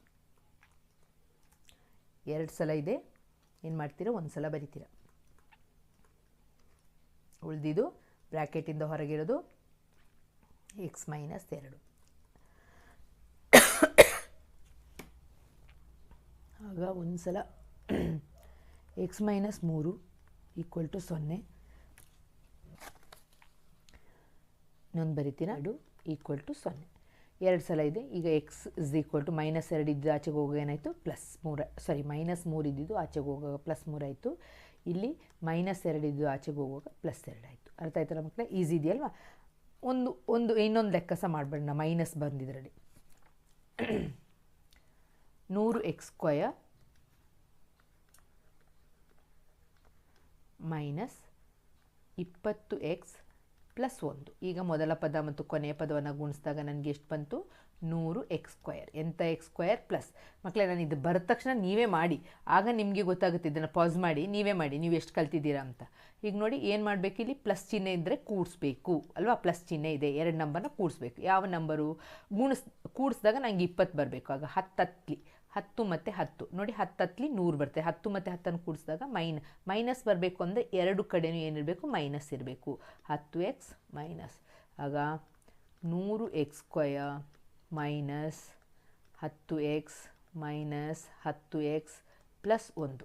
ಎರಡು ಸಲ ಇದೆ. ಏನು ಮಾಡ್ತೀರಾ? ಒಂದು ಸಲ ಬರಿತೀರ? ಉಳಿದಿದ್ದು ಬ್ರ್ಯಾಕೆಟಿಂದ ಹೊರಗಿರೋದು ಎಕ್ಸ್ ಮೈನಸ್ ಎರಡು. ಆಗ ಒಂದು ಸಲ ಎಕ್ಸ್ ಮೈನಸ್ ಮೂರು ಈಕ್ವಲ್ ಟು ಸೊನ್ನೆ. ಇನ್ನೊಂದು ಬರಿತೀರ ಎರಡು ಈಕ್ವಲ್ ಟು ಸೊನ್ನೆ. ಎರಡು ಸಲ ಇದೆ. ಈಗ x is equal to minus ಎರಡು ಇದ್ದು ಆಚೆಗೆ ಹೋಗೋ ಏನಾಯಿತು? ಪ್ಲಸ್ ಮೂರು. ಸಾರಿ ಮೈನಸ್ ಮೂರು ಇದ್ದಿದ್ದು ಆಚೆಗೆ ಹೋಗೋ ಪ್ಲಸ್ ಮೂರಾಯಿತು ಇಲ್ಲಿ ಮೈನಸ್ ಎರಡು ಇದ್ದು ಆಚೆಗೆ ಹೋಗುವಾಗ ಪ್ಲಸ್ ಎರಡು ಆಯಿತು. ಅರ್ಥ ಆಯ್ತಲ್ಲ ಮಕ್ಕಳೇ? ಈಸಿ ಇದೆಯಲ್ವಾ ಒಂದು ಒಂದು, ಇನ್ನೊಂದು ಲೆಕ್ಕ ಸಹ ಮಾಡಬೇಡ ಮೈನಸ್ ಬಂದಿದ್ರಲ್ಲಿ. ನೂರು ಎಕ್ಸ್ ಸ್ಕ್ವಯರ್ ಮೈನಸ್ ಇಪ್ಪತ್ತು ಎಕ್ಸ್ ಪ್ಲಸ್ ಒಂದು. ಈಗ ಮೊದಲ ಪದ ಮತ್ತು ಕೊನೆಯ ಪದವನ್ನು ಗುಣಿಸಿದಾಗ ನನಗೆ ಎಷ್ಟು ಬಂತು? ನೂರು ಎಕ್ಸ್ ಸ್ಕ್ವಯರ್ ಎಂಥ ಎಕ್ಸ್ ಸ್ಕ್ವಯರ್ ಪ್ಲಸ್ ಮಕ್ಕಳೇ ನಾನು ಇದು ಬರೆದ ತಕ್ಷಣ ನೀವೇ ಮಾಡಿ. ಆಗ ನಿಮಗೆ ಗೊತ್ತಾಗುತ್ತೆ, ಇದನ್ನು ಪಾಸ್ ಮಾಡಿ, ನೀವೇ ಮಾಡಿ, ನೀವು ಎಷ್ಟು ಕಲ್ತಿದ್ದೀರಾ ಅಂತ. ಈಗ ನೋಡಿ, ಏನು ಮಾಡಬೇಕು ಇಲ್ಲಿ? ಪ್ಲಸ್ ಚಿಹ್ನೆ ಇದ್ದರೆ ಕೂಡಿಸ್ಬೇಕು. ಅಲ್ವಾ? ಪ್ಲಸ್ ಚಿಹ್ನೆ ಇದೆ. ಎರಡು ನಂಬರ್ನ ಕೂಡಿಸ್ಬೇಕು. ಯಾವ ನಂಬರು ಗುಣಿಸ್, ಕೂಡಿಸಿದಾಗ ನನಗೆ ಇಪ್ಪತ್ತು ಬರಬೇಕು. ಆಗ ಹತ್ತತ್ಲಿ ಹತ್ತು ಮತ್ತು ಹತ್ತು. ನೋಡಿ ಹತ್ತತ್ಲಿ ನೂರು ಬರುತ್ತೆ. ಹತ್ತು ಮತ್ತು ಹತ್ತನ್ನು ಕೂಡಿಸಿದಾಗ ಮೈನ್, ಮೈನಸ್ ಬರಬೇಕು ಅಂದರೆ ಎರಡು ಕಡೆಯೂ ಏನಿರಬೇಕು? ಮೈನಸ್ ಇರಬೇಕು. ಹತ್ತು ಎಕ್ಸ್ ಮೈನಸ್. ಆಗ ನೂರು ಎಕ್ಸ್ ಸ್ಕ್ವಯರ್ ಮೈನಸ್ ಹತ್ತು ಎಕ್ಸ್ ಮೈನಸ್ ಹತ್ತು ಎಕ್ಸ್ ಪ್ಲಸ್ ಒಂದು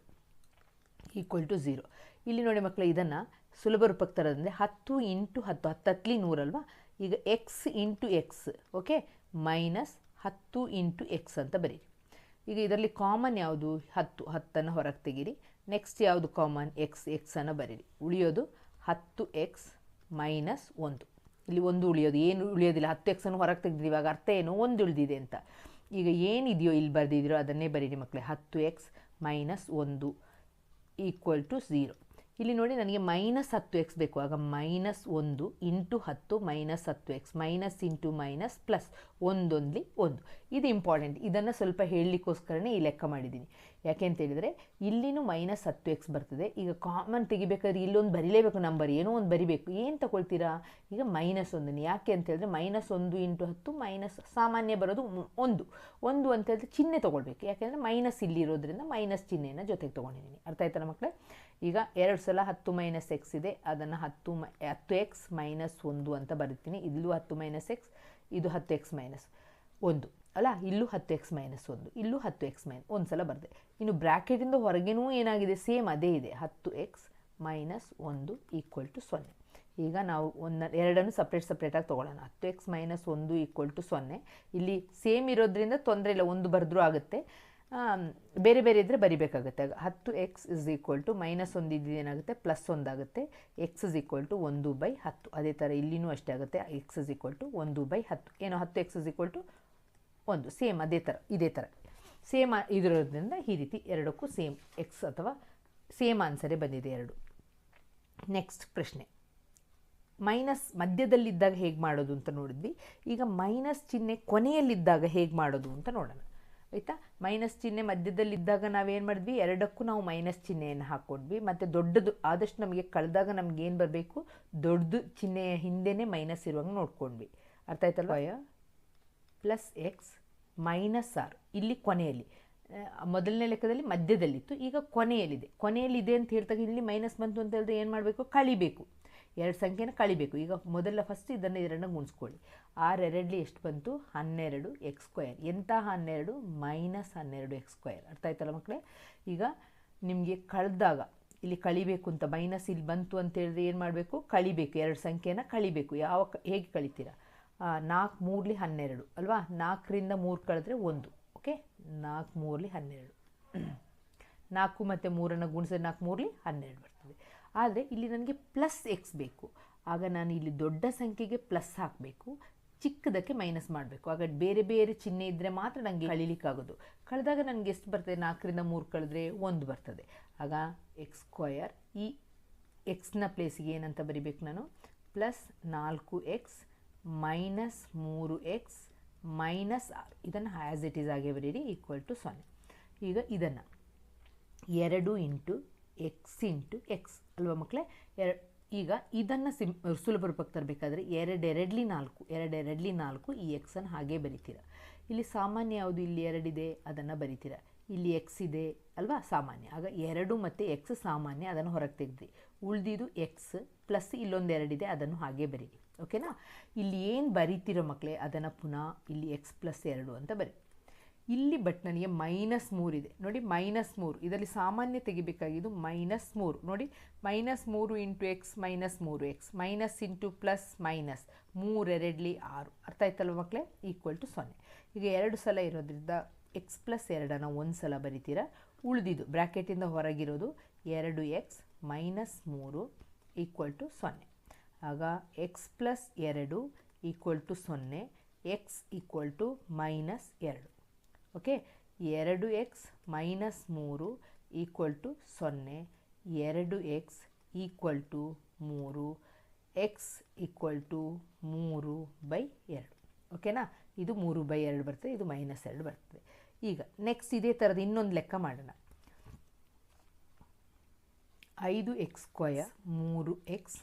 ಈಕ್ವಲ್ ಟು ಝೀರೋ ಇಲ್ಲಿ ನೋಡಿ ಮಕ್ಕಳು ಇದನ್ನು ಸುಲಭ ರೂಪಕ್ಕೆ ತರೋದಂದರೆ ಹತ್ತು ಇಂಟು ಹತ್ತು ಹತ್ತು ಹತ್ತಲಿ ನೂರಲ್ವಾ ಈಗ x into x okay minus ಹತ್ತು ಇಂಟು ಎಕ್ಸ್ ಅಂತ ಬರೀರಿ. ಈಗ ಇದರಲ್ಲಿ ಕಾಮನ್ ಯಾವುದು? ಹತ್ತು, ಹತ್ತನ್ನು ಹೊರಗೆ ತೆಗೀರಿ. ನೆಕ್ಸ್ಟ್ ಯಾವುದು ಕಾಮನ್ ಎಕ್ಸ್ ಎಕ್ಸನ್ನು ಬರೀರಿ. ಉಳಿಯೋದು ಹತ್ತು ಎಕ್ಸ್ ಮೈನಸ್ ಒಂದು. ಇಲ್ಲಿ ಒಂದು ಉಳಿಯೋದು, ಏನು ಉಳಿಯೋದಿಲ್ಲ. ಹತ್ತು ಎಕ್ಸನ್ನು ಹೊರಗೆ ತೆಗೆದಿದ್ದೀವಿ ಇವಾಗ ಅರ್ಥ ಏನು? ಒಂದು ಉಳಿದಿದೆ ಅಂತ. ಈಗ ಏನಿದೆಯೋ ಇಲ್ಲಿ ಬರೆದಿದ್ದೀರೋ ಅದನ್ನೇ ಬರೀರಿ ಮಕ್ಕಳೇ. ಹತ್ತು ಎಕ್ಸ್ ಮೈನಸ್ ಒಂದು ಈಕ್ವಲ್ ಟು ಝೀರೋ. ಇಲ್ಲಿ ನೋಡಿ ನನಗೆ ಮೈನಸ್ ಹತ್ತು ಎಕ್ಸ್ ಬೇಕು. ಆಗ ಮೈನಸ್ ಒಂದು ಇಂಟು ಹತ್ತು ಮೈನಸ್ ಹತ್ತು x minus into minus plus ಒಂದೊಂದ್ಲಿ ಒಂದು. ಇದು ಇಂಪಾರ್ಟೆಂಟ್ ಇದನ್ನು ಸ್ವಲ್ಪ ಹೇಳಲಿಕ್ಕೋಸ್ಕರನೇ ಈ ಲೆಕ್ಕ ಮಾಡಿದ್ದೀನಿ. ಯಾಕೆ ಅಂತ ಹೇಳಿದರೆ, ಇಲ್ಲಿನೂ ಮೈನಸ್ ಹತ್ತು ಎಕ್ಸ್ ಬರ್ತದೆ. ಈಗ ಕಾಮನ್ ತೆಗಿಬೇಕಾದ್ರೆ ಇಲ್ಲೊಂದು ಬರಿಲೇಬೇಕು ನಂಬರ್ ಏನೋ ಒಂದು ಬರಿಬೇಕು. ಏನು ತಗೊಳ್ತೀರಾ? ಈಗ ಮೈನಸ್ ಒಂದನ್ನು. ಯಾಕೆ ಅಂತ ಹೇಳಿದ್ರೆ ಮೈನಸ್ ಒಂದು ಇಂಟು ಹತ್ತು ಮೈನಸ್ ಸಾಮಾನ್ಯ ಬರೋದು ಒಂದು. ಒಂದು ಅಂತ ಹೇಳಿದ್ರೆ ಚಿಹ್ನೆ ತೊಗೊಳ್ಬೇಕು. ಯಾಕೆಂದರೆ ಮೈನಸ್ ಇಲ್ಲಿರೋದ್ರಿಂದ ಮೈನಸ್ ಚಿಹ್ನೆಯನ್ನು ಜೊತೆಗೆ ತೊಗೊಂಡಿದ್ದೀನಿ. ಅರ್ಥ ಆಯ್ತಾ ಮಕ್ಕಳೇ ಈಗ ಎರಡು ಸಲ ಹತ್ತು ಮೈನಸ್ ಎಕ್ಸ್ ಇದೆ, ಅದನ್ನು ಹತ್ತು ಮೈ, ಹತ್ತು ಎಕ್ಸ್ ಮೈನಸ್ ಒಂದು ಅಂತ ಬರಿತೀನಿ. ಇಲ್ಲೂ ಹತ್ತು ಮೈನಸ್ ಎಕ್ಸ್ ಇದು ಹತ್ತು ಎಕ್ಸ್ ಮೈನಸ್ ಒಂದು. ಅಲ್ಲ, ಇಲ್ಲೂ ಹತ್ತು ಎಕ್ಸ್ ಮೈನಸ್ ಒಂದು, ಇಲ್ಲೂ ಹತ್ತು ಎಕ್ಸ್ ಮೈನಸ್ ಒಂದು ಸಲ ಬರದೆ. ಇನ್ನು ಬ್ರ್ಯಾಕೆಟಿಂದ ಹೊರಗೇನೂ ಏನಾಗಿದೆ? ಸೇಮ್ ಅದೇ ಇದೆ. ಹತ್ತು ಎಕ್ಸ್ ಮೈನಸ್ ಒಂದು ಈಕ್ವಲ್ ಟು ಸೊನ್ನೆ. ಈಗ ನಾವು ಒಂದು ಎರಡನ್ನು ಸಪ್ರೇಟ್ ಸಪ್ರೇಟಾಗಿ ತೊಗೊಳ್ಳೋಣ. ಹತ್ತು ಎಕ್ಸ್ ಮೈನಸ್ ಒಂದು ಈಕ್ವಲ್ ಟು ಸೊನ್ನೆ. ಇಲ್ಲಿ ಸೇಮ್ ಇರೋದ್ರಿಂದ ತೊಂದರೆ ಇಲ್ಲ. ಒಂದು ಬರೆದ್ರೂ ಆಗುತ್ತೆ. ಬೇರೆ ಬೇರೆ ಇದ್ದರೆ ಬರಿಬೇಕಾಗುತ್ತೆ. ಹತ್ತು x is equal to minus ಒಂದು ಏನಾಗುತ್ತೆ? ಪ್ಲಸ್ ಒಂದಾಗುತ್ತೆ ಎಕ್ಸ್ ಇಸ್ ಈಕ್ವಲ್ ಟು ಒಂದು ಬೈ ಹತ್ತು. ಅದೇ ಥರ ಇಲ್ಲಿನೂ ಅಷ್ಟೇ ಆಗುತ್ತೆ. ಎಕ್ಸ್ ಇಸ್ ಈಕ್ವಲ್ ಟು ಒಂದು ಬೈ ಹತ್ತು. ಏನೋ ಹತ್ತು ಎಕ್ಸ್ ಇಸ್ ಈಕ್ವಲ್ ಟು ಒಂದು. ಸೇಮ್ ಅದೇ ಥರ ಇದೇ ಥರ ಸೇಮ್ ಇದಿರೋದ್ರಿಂದ ಈ ರೀತಿ ಎರಡಕ್ಕೂ ಸೇಮ್ ಎಕ್ಸ್ ಅಥವಾ ಸೇಮ್ ಆನ್ಸರೇ ಬಂದಿದೆ ಎರಡು. ನೆಕ್ಸ್ಟ್ ಪ್ರಶ್ನೆ. ಮೈನಸ್ ಮಧ್ಯದಲ್ಲಿದ್ದಾಗ ಹೇಗೆ ಮಾಡೋದು ಅಂತ ನೋಡಿದ್ವಿ. ಈಗ ಮೈನಸ್ ಚಿಹ್ನೆ ಕೊನೆಯಲ್ಲಿದ್ದಾಗ ಹೇಗೆ ಮಾಡೋದು ಅಂತ ನೋಡೋಣ. ಆಯಿತಾ? ಮೈನಸ್ ಚಿಹ್ನೆ ಮಧ್ಯದಲ್ಲಿದ್ದಾಗ ನಾವೇನು ಮಾಡಿದ್ವಿ? ಎರಡಕ್ಕೂ ನಾವು ಮೈನಸ್ ಚಿಹ್ನೆಯನ್ನು ಹಾಕ್ಕೊಂಡ್ವಿ ಮತ್ತು ದೊಡ್ಡದು ಆದಷ್ಟು ನಮಗೆ ಕಳೆದಾಗ ನಮ್ಗೆ ಏನು ಬರಬೇಕು? ದೊಡ್ಡದು ಚಿಹ್ನೆಯ ಹಿಂದೆನೇ ಮೈನಸ್ ಇರುವಂಗೆ ನೋಡ್ಕೊಂಡ್ವಿ. ಅರ್ಥ ಆಯ್ತಲ್ವ? ಪ್ಲಸ್ ಎಕ್ಸ್ ಮೈನಸ್ ಆರ್ ಇಲ್ಲಿ ಕೊನೆಯಲ್ಲಿ. ಮೊದಲನೇ ಲೆಕ್ಕದಲ್ಲಿ ಮಧ್ಯದಲ್ಲಿತ್ತು. ಈಗ ಕೊನೆಯಲ್ಲಿದೆ. ಕೊನೆಯಲ್ಲಿದೆ ಅಂತ ಹೇಳ್ದಾಗ ಇಲ್ಲಿ ಮೈನಸ್ ಬಂತು ಅಂತ ಹೇಳಿದ್ರೆ ಏನು ಮಾಡಬೇಕು? ಕಳಿಬೇಕು. ಎರಡು ಸಂಖ್ಯೆನ ಕಳಿಬೇಕು. ಈಗ ಮೊದಲ ಫಸ್ಟ್ ಇದನ್ನು ಎರಡನ್ನ ಗುಣಿಸ್ಕೊಳ್ಳಿ. ಆರು ಎರಡಲಿ ಎಷ್ಟು ಬಂತು? ಹನ್ನೆರಡು ಎಕ್ಸ್ ಸ್ಕ್ವಯರ್ ಎಂಥ ಹನ್ನೆರಡು? ಮೈನಸ್ ಹನ್ನೆರಡು ಎಕ್ಸ್ ಸ್ಕ್ವಯರ್ ಅರ್ಥ ಆಯ್ತಲ್ಲ ಮಕ್ಕಳೇ ಈಗ ನಿಮಗೆ ಕಳೆದಾಗ, ಇಲ್ಲಿ ಕಳಿಬೇಕು ಅಂತ ಮೈನಸ್ ಇಲ್ಲಿ ಬಂತು ಅಂತ ಹೇಳಿದ್ರೆ ಏನು ಮಾಡಬೇಕು? ಕಳಿಬೇಕು. ಎರಡು ಸಂಖ್ಯೆನ ಕಳಿಬೇಕು. ಯಾವ ಹೇಗೆ ಕಳಿತೀರಾ? ನಾಲ್ಕು ಮೂರಲಿ ಹನ್ನೆರಡು, ಅಲ್ವಾ? ನಾಲ್ಕರಿಂದ ಮೂರು ಕಳೆದ್ರೆ ಒಂದು ಓಕೆ ನಾಲ್ಕು ಮೂರಲಿ ಹನ್ನೆರಡು. ನಾಲ್ಕು ಮತ್ತು ಮೂರನ್ನು ಗುಣಿಸಿದ್ರೆ ನಾಲ್ಕು ಮೂರಲಿ ಹನ್ನೆರಡು ಬರ್ತದೆ. ಆದರೆ ಇಲ್ಲಿ ನನಗೆ ಪ್ಲಸ್ ಎಕ್ಸ್ ಬೇಕು. ಆಗ ನಾನು ಇಲ್ಲಿ ದೊಡ್ಡ ಸಂಖ್ಯೆಗೆ ಪ್ಲಸ್ ಹಾಕಬೇಕು. ಚಿಕ್ಕದಕ್ಕೆ ಮೈನಸ್ ಮಾಡಬೇಕು. ಆಗ ಬೇರೆ ಬೇರೆ ಚಿಹ್ನೆ ಇದ್ದರೆ ಮಾತ್ರ ನನಗೆ ಕಳೀಲಿಕ್ಕಾಗೋದು. ಕಳೆದಾಗ ನನಗೆ ಎಷ್ಟು ಬರ್ತದೆ? ನಾಲ್ಕರಿಂದ ಮೂರು ಕಳೆದ್ರೆ ಒಂದು ಬರ್ತದೆ. ಆಗ ಎಕ್ಸ್ ಸ್ಕ್ವಯರ್ ಈ ಎಕ್ಸ್ನ ಪ್ಲೇಸಿಗೆ ಏನಂತ ಬರಿಬೇಕು ನಾನು? ಪ್ಲಸ್ ನಾಲ್ಕು ಎಕ್ಸ್ ಮೈನಸ್ ಮೂರು ಎಕ್ಸ್ ಮೈನಸ್ ಆರ್. ಇದನ್ನು ಆ್ಯಸ್ ಇಟ್ ಈಸ್ ಆಗಿ ಬರೀರಿ ಈಕ್ವಲ್ ಟು ಸೊನ್ನೆ. ಈಗ ಇದನ್ನು. ಎರಡು ಇಂಟು ಎಕ್ಸ್ ಇಂಟು ಎಕ್ಸ್ ಅಲ್ವಾ ಮಕ್ಕಳೇ ಎರ, ಈಗ ಇದನ್ನು ಸಿಂ, ಸುಲಭ ರೂಪಕ್ಕೆ ತರಬೇಕಾದ್ರೆ ಎರಡೆರಡ್ಲಿ ನಾಲ್ಕು ಎರಡೆರಡ್ಲಿ ನಾಲ್ಕು ಈ ಎಕ್ಸನ್ನು ಹಾಗೇ ಬರಿತೀರ. ಇಲ್ಲಿ ಸಾಮಾನ್ಯ ಯಾವುದು ಇಲ್ಲಿ ಎರಡಿದೆ? ಅದನ್ನು ಬರಿತೀರ. ಇಲ್ಲಿ ಎಕ್ಸ್ ಇದೆ, ಅಲ್ವಾ? ಸಾಮಾನ್ಯ. ಆಗ ಎರಡು ಮತ್ತು ಎಕ್ಸ್ ಸಾಮಾನ್ಯ, ಅದನ್ನು ಹೊರಗೆ ತೆಗೆದ್ರಿ. ಉಳಿದಿದ್ದು ಎಕ್ಸ್ ಪ್ಲಸ್ ಇಲ್ಲೊಂದು ಎರಡಿದೆ, ಅದನ್ನು ಹಾಗೇ ಬರೀರಿ. ಓಕೆನಾ? ಇಲ್ಲಿ ಏನು ಬರೀತಿರೋ ಮಕ್ಕಳೇ ಅದನ್ನು ಪುನಃ ಇಲ್ಲಿ ಎಕ್ಸ್ ಪ್ಲಸ್ ಎರಡು ಅಂತ ಬರಿ ಇಲ್ಲಿ ಬಟ್ ನನಗೆ ಮೈನಸ್ ಮೂರಿದೆ ನೋಡಿ ಮೈನಸ್ ಮೂರು. ಇದರಲ್ಲಿ ಸಾಮಾನ್ಯ ತೆಗಿಬೇಕಾಗಿದ್ದು ಮೈನಸ್ ಮೂರು. ನೋಡಿ ಮೈನಸ್ ಮೂರು ಇಂಟು ಎಕ್ಸ್ ಮೈನಸ್ ಮೂರು x minus into plus minus ಮೂರೆರಡ್ಲಿ ಆರು. ಅರ್ಥ ಆಯ್ತಲ್ವ ಮಕ್ಕಳೇ ಈಕ್ವಲ್ ಟು ಸೊನ್ನೆ. ಈಗ ಎರಡು ಸಲ ಇರೋದ್ರಿಂದ ಎಕ್ಸ್ ಪ್ಲಸ್ ಎರಡನ್ನು ಒಂದು ಸಲ ಬರಿತೀರ? ಉಳಿದಿದ್ದು ಬ್ರ್ಯಾಕೆಟಿಂದ ಹೊರಗಿರೋದು ಎರಡು ಎಕ್ಸ್ ಮೈನಸ್ ಮೂರು ಈಕ್ವಲ್ ಟು ಸೊನ್ನೆ. ಆಗ ಎಕ್ಸ್ ಪ್ಲಸ್ ಎರಡು ಈಕ್ವಲ್ ಟು ಸೊನ್ನೆ ಎಕ್ಸ್ ಈಕ್ವಲ್ ಟು ಮೈನಸ್ ಎರಡು. ಓಕೆ ಎರಡು ಎಕ್ಸ್ ಮೈನಸ್ ಮೂರು ಈಕ್ವಲ್ ಟು ಸೊನ್ನೆ. ಎರಡು ಎಕ್ಸ್ ಈಕ್ವಲ್ ಟು ಮೂರು. ಎಕ್ಸ್ ಈಕ್ವಲ್ ಟು ಮೂರು ಬೈ ಎರಡು. ಓಕೆನಾ ಇದು ಮೂರು ಬೈ ಎರಡು ಬರ್ತದೆ, ಇದು ಮೈನಸ್ ಎರಡು ಬರ್ತದೆ. ಈಗ ನೆಕ್ಸ್ಟ್ ಇದೇ ಥರದ ಇನ್ನೊಂದು ಲೆಕ್ಕ ಮಾಡೋಣ. ಐದು ಎಕ್ಸ್ ಸ್ಕ್ವಯರ್ ಮೂರು ಎಕ್ಸ್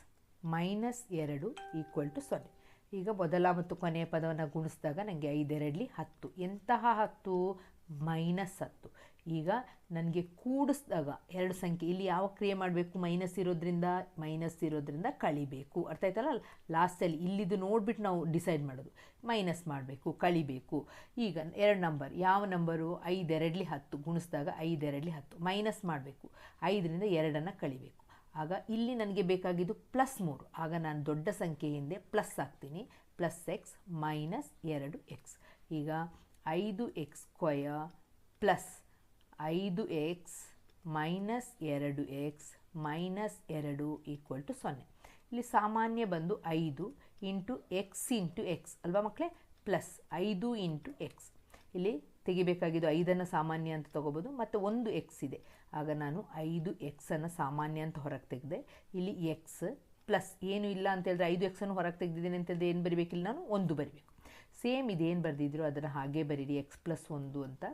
ಮೈನಸ್ ಎರಡು ಈಕ್ವಲ್ ಟು ಸೊನ್ನೆ. ಈಗ ಮೊದಲ ಮತ್ತು ಕೊನೆಯ ಪದವನ್ನು ಗುಣಿಸಿದಾಗ ನನಗೆ ಐದೆರಡಲಿ ಹತ್ತು. ಎಂತಹ ಹತ್ತು? ಮೈನಸ್ ಹತ್ತು. ಈಗ ನನಗೆ ಕೂಡಿಸಿದಾಗ ಎರಡು ಸಂಖ್ಯೆ. ಇಲ್ಲಿ ಯಾವ ಕ್ರಿಯೆ ಮಾಡಬೇಕು? ಮೈನಸ್ ಇರೋದ್ರಿಂದ ಮೈನಸ್ ಇರೋದ್ರಿಂದ ಕಳಿಬೇಕು. ಅರ್ಥ ಆಯ್ತಲ್ಲ? ಲಾಸ್ಟಲ್ಲಿ ಇಲ್ಲಿದು ನೋಡಿಬಿಟ್ಟು ನಾವು ಡಿಸೈಡ್ ಮಾಡೋದು. ಮೈನಸ್ ಮಾಡಬೇಕು, ಕಳಿಬೇಕು. ಈಗ ಎರಡು ನಂಬರ್. ಯಾವ ನಂಬರು? ಐದೆರಡ್ಲಿ ಹತ್ತು. ಗುಣಿಸಿದಾಗ ಐದೆರಡ್ಲಿ ಹತ್ತು. ಮೈನಸ್ ಮಾಡಬೇಕು. ಐದರಿಂದ ಎರಡನ್ನು ಕಳಿಬೇಕು. ಆಗ ಇಲ್ಲಿ ನನಗೆ ಬೇಕಾಗಿದ್ದು ಪ್ಲಸ್ ಮೂರು. ಆಗ ನಾನು ದೊಡ್ಡ ಸಂಖ್ಯೆಯಿಂದ ಪ್ಲಸ್ ಹಾಕ್ತೀನಿ. ಪ್ಲಸ್ ಎಕ್ಸ್ ಮೈನಸ್ ಎರಡು ಎಕ್ಸ್ ಈಗ ಐದು ಎಕ್ಸ್ ಸ್ಕ್ವಯರ್ ಪ್ಲಸ್ ಐದು ಎಕ್ಸ್ ಮೈನಸ್ ಎರಡು ಎಕ್ಸ್ ಮೈನಸ್ ಎರಡು ಈಕ್ವಲ್ ಟು ಸೊನ್ನೆ. ಇಲ್ಲಿ ಸಾಮಾನ್ಯ ಬಂದು ಐದು ಇಂಟು ಎಕ್ಸ್ ಇಂಟು ಎಕ್ಸ್ ಅಲ್ವಾ ಮಕ್ಕಳೇ? ಪ್ಲಸ್ ಐದು ಇಂಟು ಎಕ್ಸ್ ಇಲ್ಲಿ ತೆಗಿಬೇಕಾಗಿದ್ದು ಐದನ್ನು ಸಾಮಾನ್ಯ ಅಂತ ತೊಗೋಬೋದು, ಮತ್ತು ಒಂದು ಎಕ್ಸ್ ಇದೆ. ಆಗ ನಾನು ಐದು ಎಕ್ಸನ್ನು ಸಾಮಾನ್ಯ ಅಂತ ಹೊರಗೆ ತೆಗೆದೆ, ಇಲ್ಲಿ ಎಕ್ಸ್ ಪ್ಲಸ್ ಏನು ಇಲ್ಲ ಅಂತ ಹೇಳಿದ್ರೆ ಐದು ಎಕ್ಸನ್ನು ಹೊರಗೆ ತೆಗೆದಿದ್ದೀನಿ ಅಂತ ಹೇಳಿದ್ರೆ ಏನು ಬರಿಬೇಕಿಲ್ಲ ನಾನು ಒಂದು ಬರಿಬೇಕು. ಸೇಮ್ ಇದೇನು ಬರೆದಿದ್ರು ಅದನ್ನು ಹಾಗೆ ಬರೀರಿ ಎಕ್ಸ್ ಪ್ಲಸ್ ಒಂದು ಅಂತ.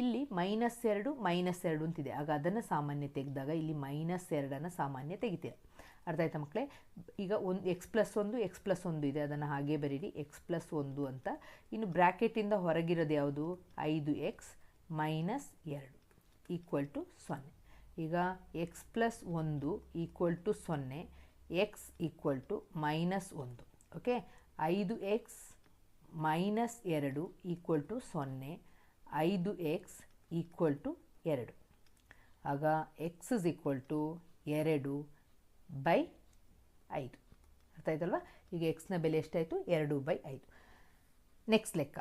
ಇಲ್ಲಿ ಮೈನಸ್ ಎರಡು ಮೈನಸ್ ಎರಡು ಅಂತಿದೆ. ಆಗ ಅದನ್ನು ಸಾಮಾನ್ಯ ತೆಗೆದಾಗ ಇಲ್ಲಿ ಮೈನಸ್ ಎರಡನ್ನು ಸಾಮಾನ್ಯ ತೆಗಿತೀರ. ಅರ್ಥ ಆಯ್ತಾ ಮಕ್ಕಳೇ? ಈಗ ಒಂದು ಎಕ್ಸ್ ಪ್ಲಸ್ ಒಂದು ಎಕ್ಸ್ ಪ್ಲಸ್ ಒಂದು ಇದೆ, ಅದನ್ನು ಹಾಗೆ ಬರೀರಿ. ಎಕ್ಸ್ ಪ್ಲಸ್ ಒಂದು ಅಂತ. ಇನ್ನು ಬ್ರ್ಯಾಕೆಟಿಂದ ಹೊರಗಿರೋದು ಯಾವುದು? ಐದು ಎಕ್ಸ್ ಮೈನಸ್ ಎರಡು ಈಕ್ವಲ್ ಟು ಸೊನ್ನೆ. ಈಗ ಎಕ್ಸ್ ಪ್ಲಸ್ ಒಂದು ಈಕ್ವಲ್ ಟು ಸೊನ್ನೆ ಎಕ್ಸ್ ಈಕ್ವಲ್ ಟು ಮೈನಸ್ ಒಂದು. ಓಕೆ ಐದು ಎಕ್ಸ್ ಮೈನಸ್ ಎರಡು ಈಕ್ವಲ್ ಟು ಸೊನ್ನೆ, ಐದು ಎಕ್ಸ್ ಈಕ್ವಲ್ ಟು ಎರಡು. ಆಗ ಎಕ್ಸ್ ಇಸ್ ಈಕ್ವಲ್ ಟು ಎರಡು ಬೈ ಐದು. ಅರ್ಥ ಆಯ್ತಲ್ವಾ? ಈಗ ಎಕ್ಸ್ನ ಬೆಲೆ ಎಷ್ಟಾಯಿತು? ಎರಡು ಬೈ ಐದು. ನೆಕ್ಸ್ಟ್ ಲೆಕ್ಕ.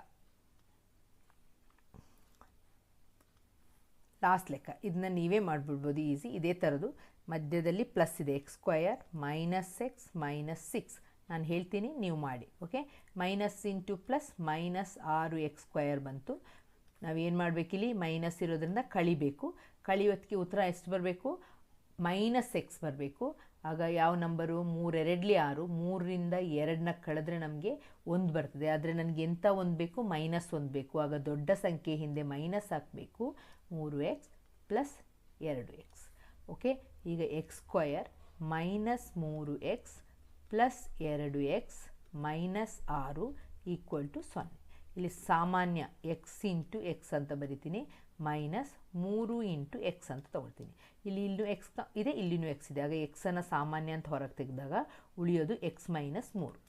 ಲಾಸ್ಟ್ ಲೆಕ್ಕ. ಇದನ್ನ ನೀವೇ ಮಾಡಿಬಿಡ್ಬೋದು ಈಸಿ ಇದೇ ಥರದ್ದು ಮಧ್ಯದಲ್ಲಿ ಪ್ಲಸ್ ಇದೆ x square minus x minus six ನಾನು ಹೇಳ್ತೀನಿ, ನೀವು ಮಾಡಿ okay minus into plus minus ಆರು ಎಕ್ಸ್ ಸ್ಕ್ವಯರ್ ಬಂತು. ನಾವೇನು ಮಾಡಬೇಕಿಲ್ಲಿ? ಮೈನಸ್ ಇರೋದ್ರಿಂದ ಕಳಿಬೇಕು. ಕಳಿಯೋದಕ್ಕೆ ಉತ್ತರ ಎಷ್ಟು ಬರಬೇಕು? ಮೈನಸ್ ಎಕ್ಸ್ ಬರಬೇಕು. ಆಗ ಯಾವ ನಂಬರು ಮೂರೆರಡ್ಲಿ ಆರು. ಮೂರರಿಂದ ಎರಡನ್ನ ಕಳೆದ್ರೆ ನಮಗೆ ಒಂದು ಬರ್ತದೆ. ಆದರೆ ನನಗೆ ಎಂಥ ಒಂದು ಬೇಕು? ಮೈನಸ್ ಒಂದು ಬೇಕು. ಆಗ ದೊಡ್ಡ ಸಂಖ್ಯೆ ಹಿಂದೆ ಮೈನಸ್ ಹಾಕಬೇಕು. ಮೂರು ಎಕ್ಸ್ ಪ್ಲಸ್ ಎರಡು ಎಕ್ಸ್ ಓಕೆ ಈಗ ಎಕ್ಸ್ ಸ್ಕ್ವಯರ್ ಮೈನಸ್ ಮೂರು ಎಕ್ಸ್ ಪ್ಲಸ್ ಎರಡು ಎಕ್ಸ್ ಮೈನಸ್ ಆರು ಈಕ್ವಲ್ ಟು ಸೊನ್ನೆ. ಇಲ್ಲಿ ಸಾಮಾನ್ಯ ಎಕ್ಸ್ ಇಂಟು ಎಕ್ಸ್ ಅಂತ ಬರಿತೀನಿ ಮೈನಸ್ ಮೂರು ಇಂಟು ಎಕ್ಸ್ ಅಂತ ತೊಗೊಳ್ತೀನಿ. ಇಲ್ಲಿ ಇಲ್ಲೂ ಎಕ್ಸ್ ಇದೆ, ಇಲ್ಲಿನೂ ಎಕ್ಸ್ ಇದೆ. ಆಗ ಎಕ್ಸನ್ನು ಸಾಮಾನ್ಯ ಅಂತ ಹೊರಗೆ ತೆಗೆದಾಗ ಉಳಿಯೋದು ಎಕ್ಸ್ ಮೈನಸ್ ಮೂರು.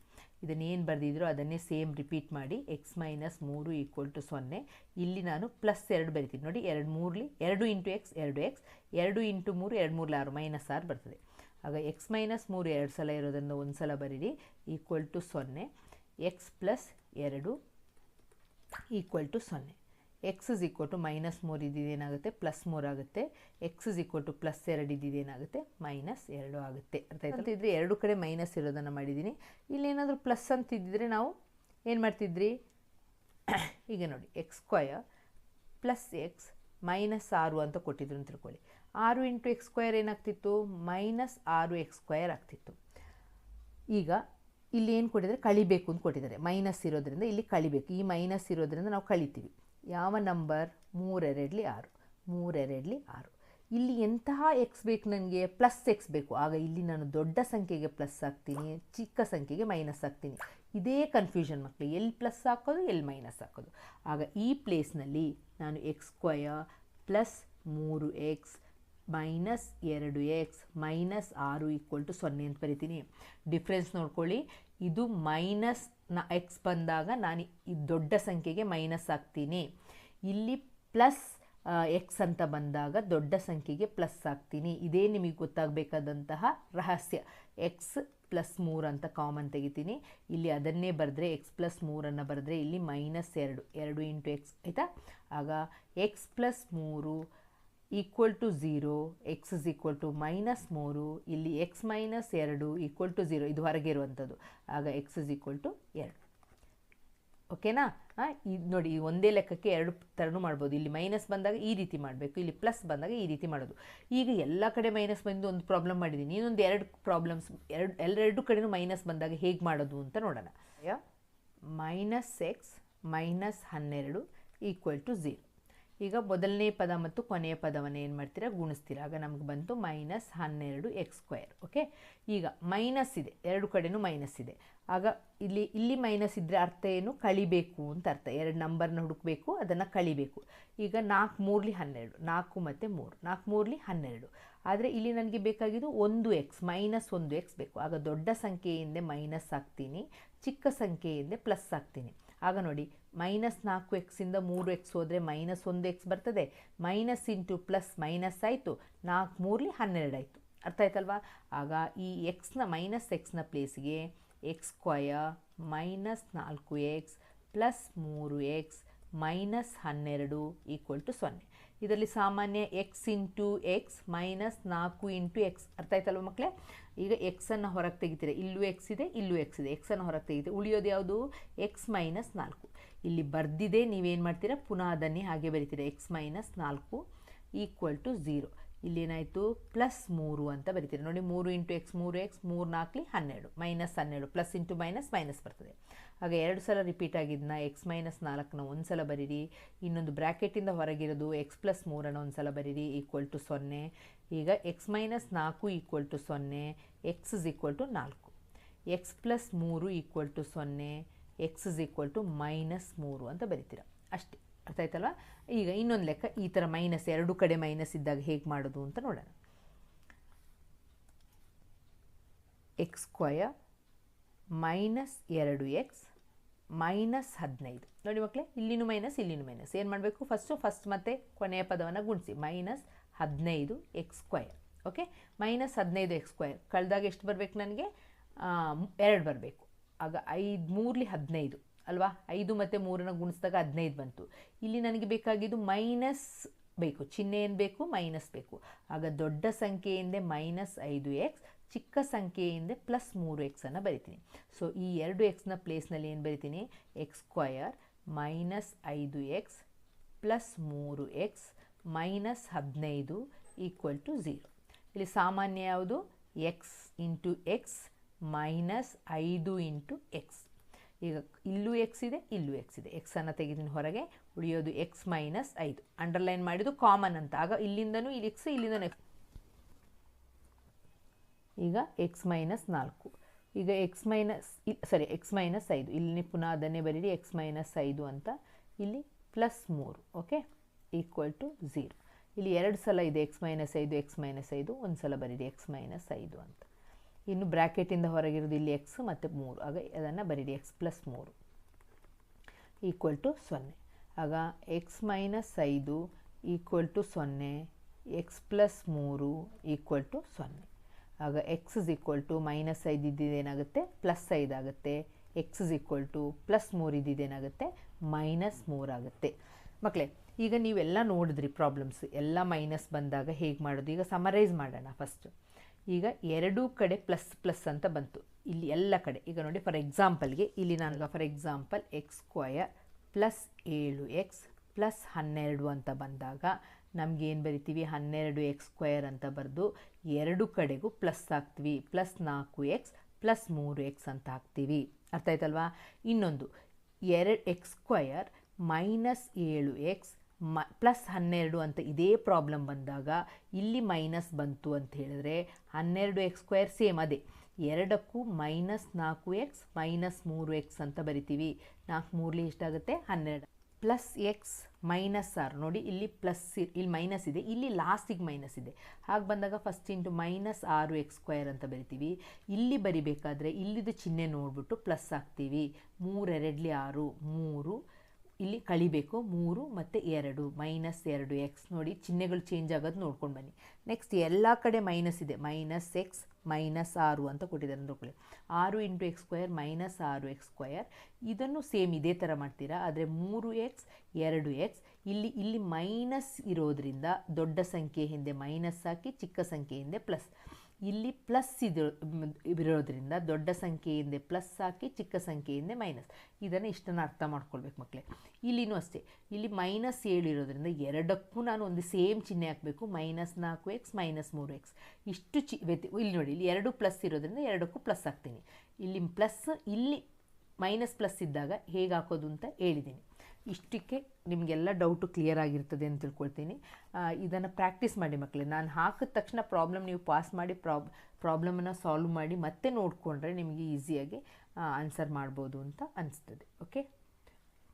ಇದನ್ನೇನು ಬರೆದಿದ್ರು ಅದನ್ನೇ ಸೇಮ್ ರಿಪೀಟ್ ಮಾಡಿ ಎಕ್ಸ್ ಮೈನಸ್ ಮೂರು ಈಕ್ವಲ್ ಟು ಸೊನ್ನೆ. ಇಲ್ಲಿ ನಾನು ಪ್ಲಸ್ ಎರಡು ಬರಿತೀನಿ. ನೋಡಿ, ಎರಡು ಮೂರಲಿ, ಎರಡು ಇಂಟು ಎಕ್ಸ್ ಎರಡು ಎಕ್ಸ್ ಎರಡು ಇಂಟು ಮೂರು, ಎರಡು ಮೂರಲ್ಲಿ ಆರು ಮೈನಸ್ ಆರು ಬರ್ತದೆ. ಆಗ ಎಕ್ಸ್ ಮೈನಸ್ ಮೂರು ಎರಡು ಸಲ ಇರೋದನ್ನು ಒಂದು ಸಲ ಬರೀರಿ ಈಕ್ವಲ್ ಟು ಸೊನ್ನೆ. ಎಕ್ಸ್ ಪ್ಲಸ್ ಎರಡು ಈಕ್ವಲ್ ಟು ಸೊನ್ನೆ. X is equal to minus ಮೂರು ಇದ್ದಿದ್ದೇನಾಗುತ್ತೆ ಪ್ಲಸ್ ಮೂರು ಆಗುತ್ತೆ. X is equal to plus ಎರಡು ಇದ್ದಿದ್ದೇನಾಗುತ್ತೆ ಮೈನಸ್ ಎರಡು ಆಗುತ್ತೆ. ಅರ್ಥ ಆಯ್ತು? ಇದ್ರೆ ಎರಡು ಕಡೆ ಮೈನಸ್ ಇರೋದನ್ನು ಮಾಡಿದ್ದೀನಿ ಇಲ್ಲಿ ಏನಾದರೂ ಪ್ಲಸ್ ಅಂತ ಇದ್ದಿದ್ರೆ ನಾವು ಏನು ಮಾಡ್ತಿದ್ರಿ? ಈಗ ನೋಡಿ x square plus x minus ಆರು ಅಂತ ಕೊಟ್ಟಿದ್ರು ಅಂತ ತಿಳ್ಕೊಳ್ಳಿ. ಆರು ಇಂಟು ಎಕ್ಸ್ ಸ್ಕ್ವಯರ್ ಏನಾಗ್ತಿತ್ತು? ಮೈನಸ್ ಆರು ಎಕ್ಸ್ ಸ್ಕ್ವಯರ್ ಆಗ್ತಿತ್ತು. ಈಗ ಇಲ್ಲಿ ಏನು ಕೊಟ್ಟಿದ್ದಾರೆ? ಕಳಿಬೇಕು ಅಂತ ಕೊಟ್ಟಿದ್ದಾರೆ. ಮೈನಸ್ ಇರೋದ್ರಿಂದ ಇಲ್ಲಿ ಕಳಿಬೇಕು. ಈ ಮೈನಸ್ ಇರೋದ್ರಿಂದ ನಾವು ಕಳಿತೀವಿ. ಯಾವ ನಂಬರ್ ಮೂರೆರಡ್ಲಿ ಆರು. ಮೂರೆರಡ್ಲಿ ಆರು. ಇಲ್ಲಿ ಎಂತಹ ಎಕ್ಸ್ ಬೇಕು ನನಗೆ? ಪ್ಲಸ್ ಎಕ್ಸ್ ಬೇಕು. ಆಗ ಇಲ್ಲಿ ನಾನು ದೊಡ್ಡ ಸಂಖ್ಯೆಗೆ ಪ್ಲಸ್ ಹಾಕ್ತೀನಿ, ಚಿಕ್ಕ ಸಂಖ್ಯೆಗೆ ಮೈನಸ್ ಹಾಕ್ತೀನಿ. ಇದೇ ಕನ್ಫ್ಯೂಷನ್ ಮಕ್ಕಳು ಎಲ್ಲಿ ಪ್ಲಸ್ ಹಾಕೋದು ಎಲ್ಲಿ ಮೈನಸ್ ಹಾಕೋದು. ಆಗ ಈ ಪ್ಲೇಸ್ನಲ್ಲಿ ನಾನು ಎಕ್ಸ್ ಸ್ಕ್ವಯರ್ ಪ್ಲಸ್ ಮೂರು ಎಕ್ಸ್ ಮೈನಸ್ ಎರಡು ಎಕ್ಸ್ ಮೈನಸ್ ಆರು ಈಕ್ವಲ್ ಟು ಸೊನ್ನೆ ಅಂತ ಬರಿತೀನಿ. ಡಿಫ್ರೆನ್ಸ್ ನೋಡ್ಕೊಳ್ಳಿ. ಇದು ಮೈನಸ್ನ ಎಕ್ಸ್ ಬಂದಾಗ ನಾನು ಈ ದೊಡ್ಡ ಸಂಖ್ಯೆಗೆ ಮೈನಸ್ ಹಾಕ್ತೀನಿ. ಇಲ್ಲಿ ಪ್ಲಸ್ ಎಕ್ಸ್ ಅಂತ ಬಂದಾಗ ದೊಡ್ಡ ಸಂಖ್ಯೆಗೆ ಪ್ಲಸ್ ಹಾಕ್ತೀನಿ. ಇದೇ ನಿಮಗೆ ಗೊತ್ತಾಗಬೇಕಾದಂತಹ ರಹಸ್ಯ. ಎಕ್ಸ್ ಪ್ಲಸ್ ಮೂರು ಅಂತ ಕಾಮನ್ ತೆಗಿತೀನಿ. ಇಲ್ಲಿ ಅದನ್ನೇ ಬರೆದ್ರೆ, ಎಕ್ಸ್ ಪ್ಲಸ್ ಮೂರನ್ನು ಬರೆದ್ರೆ ಇಲ್ಲಿ ಮೈನಸ್ ಎರಡು. ಎರಡು ಇಂಟು ಎಕ್ಸ್, ಆಯಿತಾ? ಆಗ ಎಕ್ಸ್ ಪ್ಲಸ್ ಮೂರು equal to zero x is equal to minus ಮೂರು ಇಲ್ಲಿ ಎಕ್ಸ್ ಮೈನಸ್ ಎರಡು ಈಕ್ವಲ್ ಟು ಝೀರೋ ಇದು ಹೊರಗೆ ಇರುವಂಥದ್ದು. ಆಗ ಎಕ್ಸ್ ಇಸ್ ಈಕ್ವಲ್ ಟು ಎರಡು. ಓಕೆನಾ ಹಾಂ ಇದು ನೋಡಿ ಈ ಒಂದೇ ಲೆಕ್ಕಕ್ಕೆ ಎರಡು ಥರನೂ ಮಾಡ್ಬೋದು. ಇಲ್ಲಿ ಮೈನಸ್ ಬಂದಾಗ ಈ ರೀತಿ ಮಾಡಬೇಕು. ಇಲ್ಲಿ ಪ್ಲಸ್ ಬಂದಾಗ ಈ ರೀತಿ ಮಾಡೋದು. ಈಗ ಎಲ್ಲ ಕಡೆ ಮೈನಸ್ ಬಂದು ಒಂದು ಪ್ರಾಬ್ಲಮ್ ಮಾಡಿದ್ದೀನಿ ಇನ್ನೊಂದು ಎರಡು ಪ್ರಾಬ್ಲಮ್ಸ್ ಎರಡು ಎಲ್ಲೆರಡು ಕಡೆಯೂ ಮೈನಸ್ ಬಂದಾಗ ಹೇಗೆ ಮಾಡೋದು ಅಂತ ನೋಡೋಣ. ಮೈನಸ್ ಎಕ್ಸ್ ಮೈನಸ್ ಹನ್ನೆರಡು ಈಕ್ವಲ್ ಟು ಝೀರೋ ಈಗ ಮೊದಲನೇ ಪದ ಮತ್ತು ಕೊನೆಯ ಪದವನ್ನು ಏನು ಮಾಡ್ತೀರಾ? ಗುಣಿಸ್ತೀರಾ. ಆಗ ನಮ್ಗೆ ಬಂತು ಮೈನಸ್ ಹನ್ನೆರಡು ಎಕ್ಸ್ ಸ್ಕ್ವೇರ್ ಓಕೆ ಈಗ ಮೈನಸ್ ಇದೆ, ಎರಡು ಕಡೆನೂ ಮೈನಸ್ ಇದೆ. ಆಗ ಇಲ್ಲಿ ಇಲ್ಲಿ ಮೈನಸ್ ಇದ್ದರೆ ಅರ್ಥ ಏನು? ಕಳಿಬೇಕು ಅಂತ ಅರ್ಥ. ಎರಡು ನಂಬರ್ನ ಹುಡುಕಬೇಕು, ಅದನ್ನು ಕಳಿಬೇಕು. ಈಗ ನಾಲ್ಕು ಮೂರಲಿ ಹನ್ನೆರಡು, ನಾಲ್ಕು ಮತ್ತು ಮೂರು, ನಾಲ್ಕು ಮೂರಲಿ ಹನ್ನೆರಡು. ಆದರೆ ಇಲ್ಲಿ ನನಗೆ ಬೇಕಾಗಿದ್ದು ಒಂದು ಎಕ್ಸ್ ಮೈನಸ್ ಒಂದು ಎಕ್ಸ್ ಬೇಕು. ಆಗ ದೊಡ್ಡ ಸಂಖ್ಯೆಯಿಂದ ಮೈನಸ್ ಹಾಕ್ತೀನಿ ಚಿಕ್ಕ ಸಂಖ್ಯೆಯಿಂದ ಪ್ಲಸ್ ಹಾಕ್ತೀನಿ ಆಗ ನೋಡಿ ಮೈನಸ್ ನಾಲ್ಕು ಎಕ್ಸಿಂದ ಮೂರು ಎಕ್ಸ್ ಹೋದರೆ ಮೈನಸ್ ಒಂದು ಎಕ್ಸ್ ಬರ್ತದೆ. ಮೈನಸ್ ಇಂಟು ಪ್ಲಸ್ ಮೈನಸ್ ಆಯಿತು. ನಾಲ್ಕು ಮೂರಲಿ ಹನ್ನೆರಡು ಆಯಿತು. ಅರ್ಥ ಆಯ್ತಲ್ವಾ? ಆಗ ಈ ಎಕ್ಸ್ನ ಮೈನಸ್ ಎಕ್ಸ್ನ ಪ್ಲೇಸ್ಗೆ ಎಕ್ಸ್ ಸ್ಕ್ವಯರ್ ಮೈನಸ್ ನಾಲ್ಕು ಎಕ್ಸ್ ಪ್ಲಸ್ ಮೂರು ಎಕ್ಸ್ ಮೈನಸ್ ಹನ್ನೆರಡು ಈಕ್ವಲ್ ಟು ಸೊನ್ನೆ. ಇದರಲ್ಲಿ ಸಾಮಾನ್ಯ ಎಕ್ಸ್ ಇಂಟು ಎಕ್ಸ್ ಮೈನಸ್ ನಾಲ್ಕು ಇಂಟು ಎಕ್ಸ್ ಅರ್ಥ ಆಯ್ತಲ್ವ ಮಕ್ಕಳೇ ಈಗ ಎಕ್ಸನ್ನು ಹೊರಗೆ ತೆಗಿತೀರ. ಇಲ್ಲೂ ಎಕ್ಸ್ ಇದೆ, ಇಲ್ಲೂ ಎಕ್ಸ್ ಇದೆ. ಎಕ್ಸನ್ನು ಹೊರಗೆ ತೆಗಿತೀರಿ. ಉಳಿಯೋದು ಯಾವುದು? ಎಕ್ಸ್ ಮೈನಸ್ ನಾಲ್ಕು. ಇಲ್ಲಿ ಬರ್ದಿದೆ, ನೀವೇನು ಮಾಡ್ತೀರಾ? ಪುನಃ ಅದನ್ನೇ ಹಾಗೆ ಬರಿತೀರಾ. ಎಕ್ಸ್ ಮೈನಸ್ ನಾಲ್ಕು ಈಕ್ವಲ್ ಟು ಝೀರೋ ಇಲ್ಲೇನಾಯಿತು? ಪ್ಲಸ್ ಮೂರು ಅಂತ ಬರಿತೀರಿ. ನೋಡಿ, ಮೂರು ಇಂಟು ಎಕ್ಸ್ ಮೂರು ಎಕ್ಸ್ ಮೂರು ನಾಲ್ಕಲಿ ಹನ್ನೆರಡು. ಮೈನಸ್ ಹನ್ನೆರಡು ಪ್ಲಸ್ ಇಂಟು ಮೈನಸ್ ಮೈನಸ್ ಬರ್ತದೆ. ಆಗ ಎರಡು ಸಲ ರಿಪೀಟ್ ಆಗಿದ್ದನ್ನ ಎಕ್ಸ್ ಮೈನಸ್ ನಾಲ್ಕನ್ನ ಒಂದು ಸಲ ಬರೀರಿ. ಇನ್ನೊಂದು ಬ್ರ್ಯಾಕೆಟಿಂದ ಹೊರಗಿರೋದು ಎಕ್ಸ್ ಪ್ಲಸ್ ಮೂರನ್ನು ಒಂದು ಸಲ ಬರೀರಿ ಈಕ್ವಲ್ ಟು ಸೊನ್ನೆ. ಈಗ ಎಕ್ಸ್ ಮೈನಸ್ ನಾಲ್ಕು ಈಕ್ವಲ್ ಟು ಸೊನ್ನೆ ಎಕ್ಸ್ ಇಸ್ ಈಕ್ವಲ್ ಟು ನಾಲ್ಕು. ಎಕ್ಸ್ ಪ್ಲಸ್ ಮೂರು ಈಕ್ವಲ್ ಟು ಸೊನ್ನೆ x is equal to minus ಮೂರು ಅಂತ ಬರಿತೀರ. ಅಷ್ಟೇ. ಅರ್ಥ ಆಯ್ತಲ್ವ? ಈಗ ಇನ್ನೊಂದು ಲೆಕ್ಕ, ಈ ಥರ ಮೈನಸ್ ಎರಡು ಕಡೆ ಮೈನಸ್ ಇದ್ದಾಗ ಹೇಗೆ ಮಾಡೋದು ಅಂತ ನೋಡೋಣ. ಎಕ್ಸ್ ಸ್ಕ್ವಯರ್ ಮೈನಸ್ ಎರಡು ಎಕ್ಸ್ ಮೈನಸ್ ಹದಿನೈದು. ನೋಡಿ ಮಕ್ಕಳೇ ಇಲ್ಲಿನೂ ಮೈನಸ್ ಇಲ್ಲಿನೂ ಮೈನಸ್ ಏನು ಮಾಡಬೇಕು? ಫಸ್ಟು ಫಸ್ಟ್ ಮತ್ತೆ ಕೊನೆಯ ಪದವನ್ನು ಗುಣಿಸಿ. ಮೈನಸ್ ಹದಿನೈದು ಎಕ್ಸ್ ಸ್ಕ್ವಯರ್ ಓಕೆ ಮೈನಸ್ ಹದಿನೈದು ಎಕ್ಸ್ ಸ್ಕ್ವಯರ್ ಕಳೆದಾಗ ಎಷ್ಟು ಬರಬೇಕು ನನಗೆ? ಎರಡು ಬರಬೇಕು. ಆಗ ಐದು ಮೂರಲಿ ಹದಿನೈದು. ಅಲ್ವಾ? ಐದು ಮತ್ತು ಮೂರನ್ನ ಗುಣಿಸಿದಾಗ ಹದಿನೈದು ಬಂತು. ಇಲ್ಲಿ ನನಗೆ ಬೇಕಾಗಿದ್ದು ಮೈನಸ್ ಬೇಕು. ಚಿಹ್ನೆ ಏನು ಬೇಕು? ಮೈನಸ್ ಬೇಕು. ಆಗ ದೊಡ್ಡ ಸಂಖ್ಯೆಯಿಂದ ಮೈನಸ್ ಐದು ಎಕ್ಸ್, ಚಿಕ್ಕ ಸಂಖ್ಯೆಯಿಂದ ಪ್ಲಸ್ ಮೂರು ಎಕ್ಸನ್ನು ಬರಿತೀನಿ. ಸೊ ಈ ಎರಡು ಎಕ್ಸ್ನ ಪ್ಲೇಸ್ನಲ್ಲಿ ಏನು ಬರಿತೀನಿ? ಎಕ್ಸ್ ಸ್ಕ್ವಯರ್ ಮೈನಸ್ ಐದು ಎಕ್ಸ್ ಪ್ಲಸ್ ಮೂರು ಎಕ್ಸ್ ಮೈನಸ್ ಹದಿನೈದು ಈಕ್ವಲ್ ಟು ಝೀರೋ. ಇಲ್ಲಿ ಸಾಮಾನ್ಯ ಯಾವುದು? ಎಕ್ಸ್ ಇಂಟು ಎಕ್ಸ್ ಮೈನಸ್ ಐದು ಇಂಟು ಎಕ್ಸ್. ಈಗ ಎಕ್ಸ್ ಇದೆ, ಇಲ್ಲೂ ಎಕ್ಸ್ ಇದೆ. ಎಕ್ಸನ್ನು ತೆಗೆದಿನ ಹೊರಗೆ ಉಳಿಯೋದು ಎಕ್ಸ್ ಮೈನಸ್ ಐದು. ಅಂಡರ್ಲೈನ್ ಮಾಡಿದ್ದು ಕಾಮನ್ ಅಂತ. ಆಗ ಇಲ್ಲಿಂದನೂ ಇಲ್ಲಿ ಎಕ್ಸ್ ಇಲ್ಲಿಂದ ಎಕ್ಸ್ ಈಗ ಎಕ್ಸ್ ಮೈನಸ್ ನಾಲ್ಕು. ಈಗ x minus sorry x minus ಐದು. ಇಲ್ಲಿ ಪುನಃ ಅದನ್ನೇ ಬರೀರಿ ಎಕ್ಸ್ ಮೈನಸ್ ಐದು ಅಂತ. ಇಲ್ಲಿ ಪ್ಲಸ್ ಮೂರು ಓಕೆ ಈಕ್ವಲ್ ಟು ಝೀರೋ ಇಲ್ಲಿ ಎರಡು ಸಲ ಇದೆ ಎಕ್ಸ್ ಮೈನಸ್ ಐದು ಎಕ್ಸ್ ಮೈನಸ್ ಐದು. ಒಂದು ಸಲ ಬರೀರಿ ಎಕ್ಸ್ ಮೈನಸ್ ಐದು ಅಂತ. ಇನ್ನು ಬ್ರ್ಯಾಕೆಟಿಂದ ಹೊರಗಿರೋದು ಇಲ್ಲಿ ಎಕ್ಸ್ ಮತ್ತು ಮೂರು. ಆಗ ಅದನ್ನು ಬರೀರಿ ಎಕ್ಸ್ ಪ್ಲಸ್ ಮೂರು. ಈಕ್ವಲ್ ಟು ಸೊನ್ನೆ. ಆಗ ಎಕ್ಸ್ ಮೈನಸ್ ಐದು ಈಕ್ವಲ್ ಟು ಸೊನ್ನೆ ಎಕ್ಸ್ ಪ್ಲಸ್ ಮೂರು ಈಕ್ವಲ್ ಟು ಸೊನ್ನೆ. ಆಗ x is equal to minus ಐದು ಇದ್ದಿದ್ದೇನಾಗುತ್ತೆ ಪ್ಲಸ್ ಐದು ಆಗುತ್ತೆ. X is equal to plus ಮೂರು ಇದ್ದಿದ್ದೇನಾಗುತ್ತೆ ಮೈನಸ್ ಮೂರಾಗುತ್ತೆ ಮಕ್ಕಳೇ ಈಗ ನೀವೆಲ್ಲ ನೋಡಿದ್ರಿ ಪ್ರಾಬ್ಲಮ್ಸ್ ಎಲ್ಲ ಮೈನಸ್ ಬಂದಾಗ ಹೇಗೆ ಮಾಡೋದು? ಈಗ ಸಮರೈಸ್ ಮಾಡೋಣ ಫಸ್ಟ್ ಈಗ ಎರಡೂ ಕಡೆ ಪ್ಲಸ್ ಪ್ಲಸ್ ಅಂತ ಬಂತು. ಇಲ್ಲಿ ಎಲ್ಲ ಕಡೆ, ಈಗ ನೋಡಿ ಫಾರ್ ಎಕ್ಸಾಂಪಲ್ಗೆ ಇಲ್ಲಿ ನಾನು for example x square plus ಏಳು ಎಕ್ಸ್ ಪ್ಲಸ್ ಹನ್ನೆರಡು ಅಂತ ಬಂದಾಗ ನಮಗೇನು ಬರಿತೀವಿ? ಹನ್ನೆರಡು ಎಕ್ಸ್ ಸ್ಕ್ವಯರ್ ಅಂತ ಬರೆದು ಎರಡು ಕಡೆಗೂ ಪ್ಲಸ್ ಹಾಕ್ತೀವಿ. ಪ್ಲಸ್ ನಾಲ್ಕು ಎಕ್ಸ್ ಪ್ಲಸ್ ಮೂರು ಎಕ್ಸ್ ಅಂತ ಹಾಕ್ತೀವಿ. ಅರ್ಥ ಆಯ್ತಲ್ವಾ? ಇನ್ನೊಂದು, ಎರಡು ಎಕ್ಸ್ ಸ್ಕ್ವಯರ್ ಮೈನಸ್ ಏಳು ಎಕ್ಸ್ ಮ, ಪ್ಲಸ್ ಹನ್ನೆರಡು ಅಂತ ಇದೇ ಪ್ರಾಬ್ಲಮ್ ಬಂದಾಗ ಇಲ್ಲಿ ಮೈನಸ್ ಬಂತು ಅಂತ ಹೇಳಿದ್ರೆ ಹನ್ನೆರಡು ಎಕ್ಸ್ ಸ್ಕ್ವೇರ್ ಸೇಮ್ ಅದೇ. ಎರಡಕ್ಕೂ ಮೈನಸ್ ನಾಲ್ಕು ಎಕ್ಸ್ ಮೈನಸ್ ಮೂರು ಎಕ್ಸ್ ಅಂತ ಬರಿತೀವಿ. ನಾಲ್ಕು ಮೂರಲಿ ಎಷ್ಟಾಗುತ್ತೆ? ಹನ್ನೆರಡು. ಪ್ಲಸ್ ಎಕ್ಸ್ ಮೈನಸ್ ಆರ್. ನೋಡಿ, ಇಲ್ಲಿ ಪ್ಲಸ್ ಇಲ್ಲಿ ಮೈನಸ್ ಇದೆ. ಇಲ್ಲಿ ಲಾಸ್ಟಿಗೆ ಮೈನಸ್ ಇದೆ. ಹಾಗೆ ಬಂದಾಗ ಫಸ್ಟ್ ಇಂಟು ಮೈನಸ್ ಆರು ಎಕ್ಸ್ ಸ್ಕ್ವೇರ್ ಅಂತ ಬರಿತೀವಿ. ಇಲ್ಲಿ ಬರಿಬೇಕಾದ್ರೆ ಇಲ್ಲಿದು ಚಿಹ್ನೆ ನೋಡಿಬಿಟ್ಟು ಪ್ಲಸ್ ಹಾಕ್ತೀವಿ. ಮೂರೆರಡ್ಲಿ ಆರು, ಮೂರು ಇಲ್ಲಿ ಕಳಿಬೇಕು ಮೂರು ಮತ್ತು ಎರಡು ಮೈನಸ್ ಎರಡು ಎಕ್ಸ್ ನೋಡಿ ಚಿಹ್ನೆಗಳು ಚೇಂಜ್ ಆಗೋದು ನೋಡ್ಕೊಂಡು ಬನ್ನಿ. ನೆಕ್ಸ್ಟ್ ಎಲ್ಲ ಕಡೆ ಮೈನಸ್ ಇದೆ. ಮೈನಸ್ ಎಕ್ಸ್ ಮೈನಸ್ ಆರು ಅಂತ ಕೊಟ್ಟಿದ್ದಾರೆ ನೋಡ್ಕೊಳ್ಳಿ ಆರು ಇಂಟು ಎಕ್ಸ್ ಸ್ಕ್ವಯರ್ ಮೈನಸ್ ಆರು ಎಕ್ಸ್ ಸ್ಕ್ವಯರ್ ಇದನ್ನು ಸೇಮ್ ಇದೇ ಥರ ಮಾಡ್ತೀರಾ? ಆದರೆ ಮೂರು ಎಕ್ಸ್ ಎರಡು ಎಕ್ಸ್ ಇಲ್ಲಿ ಇಲ್ಲಿ ಮೈನಸ್ ಇರೋದ್ರಿಂದ ದೊಡ್ಡ ಸಂಖ್ಯೆ ಹಿಂದೆ ಮೈನಸ್ ಹಾಕಿ ಚಿಕ್ಕ ಸಂಖ್ಯೆ ಹಿಂದೆ ಪ್ಲಸ್ ಇಲ್ಲಿ ಪ್ಲಸ್ ಇದು ಇರೋದ್ರಿಂದ ದೊಡ್ಡ ಸಂಖ್ಯೆಯಿಂದ ಪ್ಲಸ್ ಹಾಕಿ ಚಿಕ್ಕ ಸಂಖ್ಯೆಯಿಂದ ಮೈನಸ್ ಇದನ್ನು ಇಷ್ಟನ್ನು ಅರ್ಥ ಮಾಡ್ಕೊಳ್ಬೇಕು ಮಕ್ಕಳೇ ಇಲ್ಲಿನೂ ಅಷ್ಟೇ. ಇಲ್ಲಿ ಮೈನಸ್ ಏಳು ಇರೋದ್ರಿಂದ ಎರಡಕ್ಕೂ ನಾನು ಒಂದು ಸೇಮ್ ಚಿಹ್ನೆ ಹಾಕಬೇಕು. ಮೈನಸ್ ನಾಲ್ಕು ಎಕ್ಸ್ ಮೈನಸ್ ಮೂರು ಎಕ್ಸ್ ಇಷ್ಟು ಚಿ, ವ್ಯತಿ, ಇಲ್ಲಿ ನೋಡಿ, ಇಲ್ಲಿ ಎರಡು ಪ್ಲಸ್ ಇರೋದ್ರಿಂದ ಎರಡಕ್ಕೂ ಪ್ಲಸ್ ಹಾಕ್ತೀನಿ. ಇಲ್ಲಿ ಪ್ಲಸ್ ಇಲ್ಲಿ ಮೈನಸ್ ಪ್ಲಸ್ ಇದ್ದಾಗ ಹೇಗೆ ಹಾಕೋದು ಅಂತ ಹೇಳಿದ್ದೀನಿ ಇಷ್ಟಕ್ಕೆ ನಿಮಗೆಲ್ಲ ಡೌಟು ಕ್ಲಿಯರ್ ಆಗಿರ್ತದೆ ಅಂತ ತಿಳ್ಕೊಳ್ತೀನಿ. ಇದನ್ನು ಪ್ರಾಕ್ಟೀಸ್ ಮಾಡಿ ಮಕ್ಕಳೇ ನಾನು ಹಾಕಿದ ತಕ್ಷಣ ಪ್ರಾಬ್ಲಮ್ ನೀವು ಪಾಸ್ ಮಾಡಿ ಪ್ರಾಬ್ ಪ್ರಾಬ್ಲಮನ್ನು ಸಾಲ್ವ್ ಮಾಡಿ ಮತ್ತೆ ನೋಡಿಕೊಂಡ್ರೆ ನಿಮಗೆ ಈಸಿಯಾಗಿ ಆನ್ಸರ್ ಮಾಡ್ಬೋದು ಅಂತ ಅನಿಸ್ತದೆ. ಓಕೆ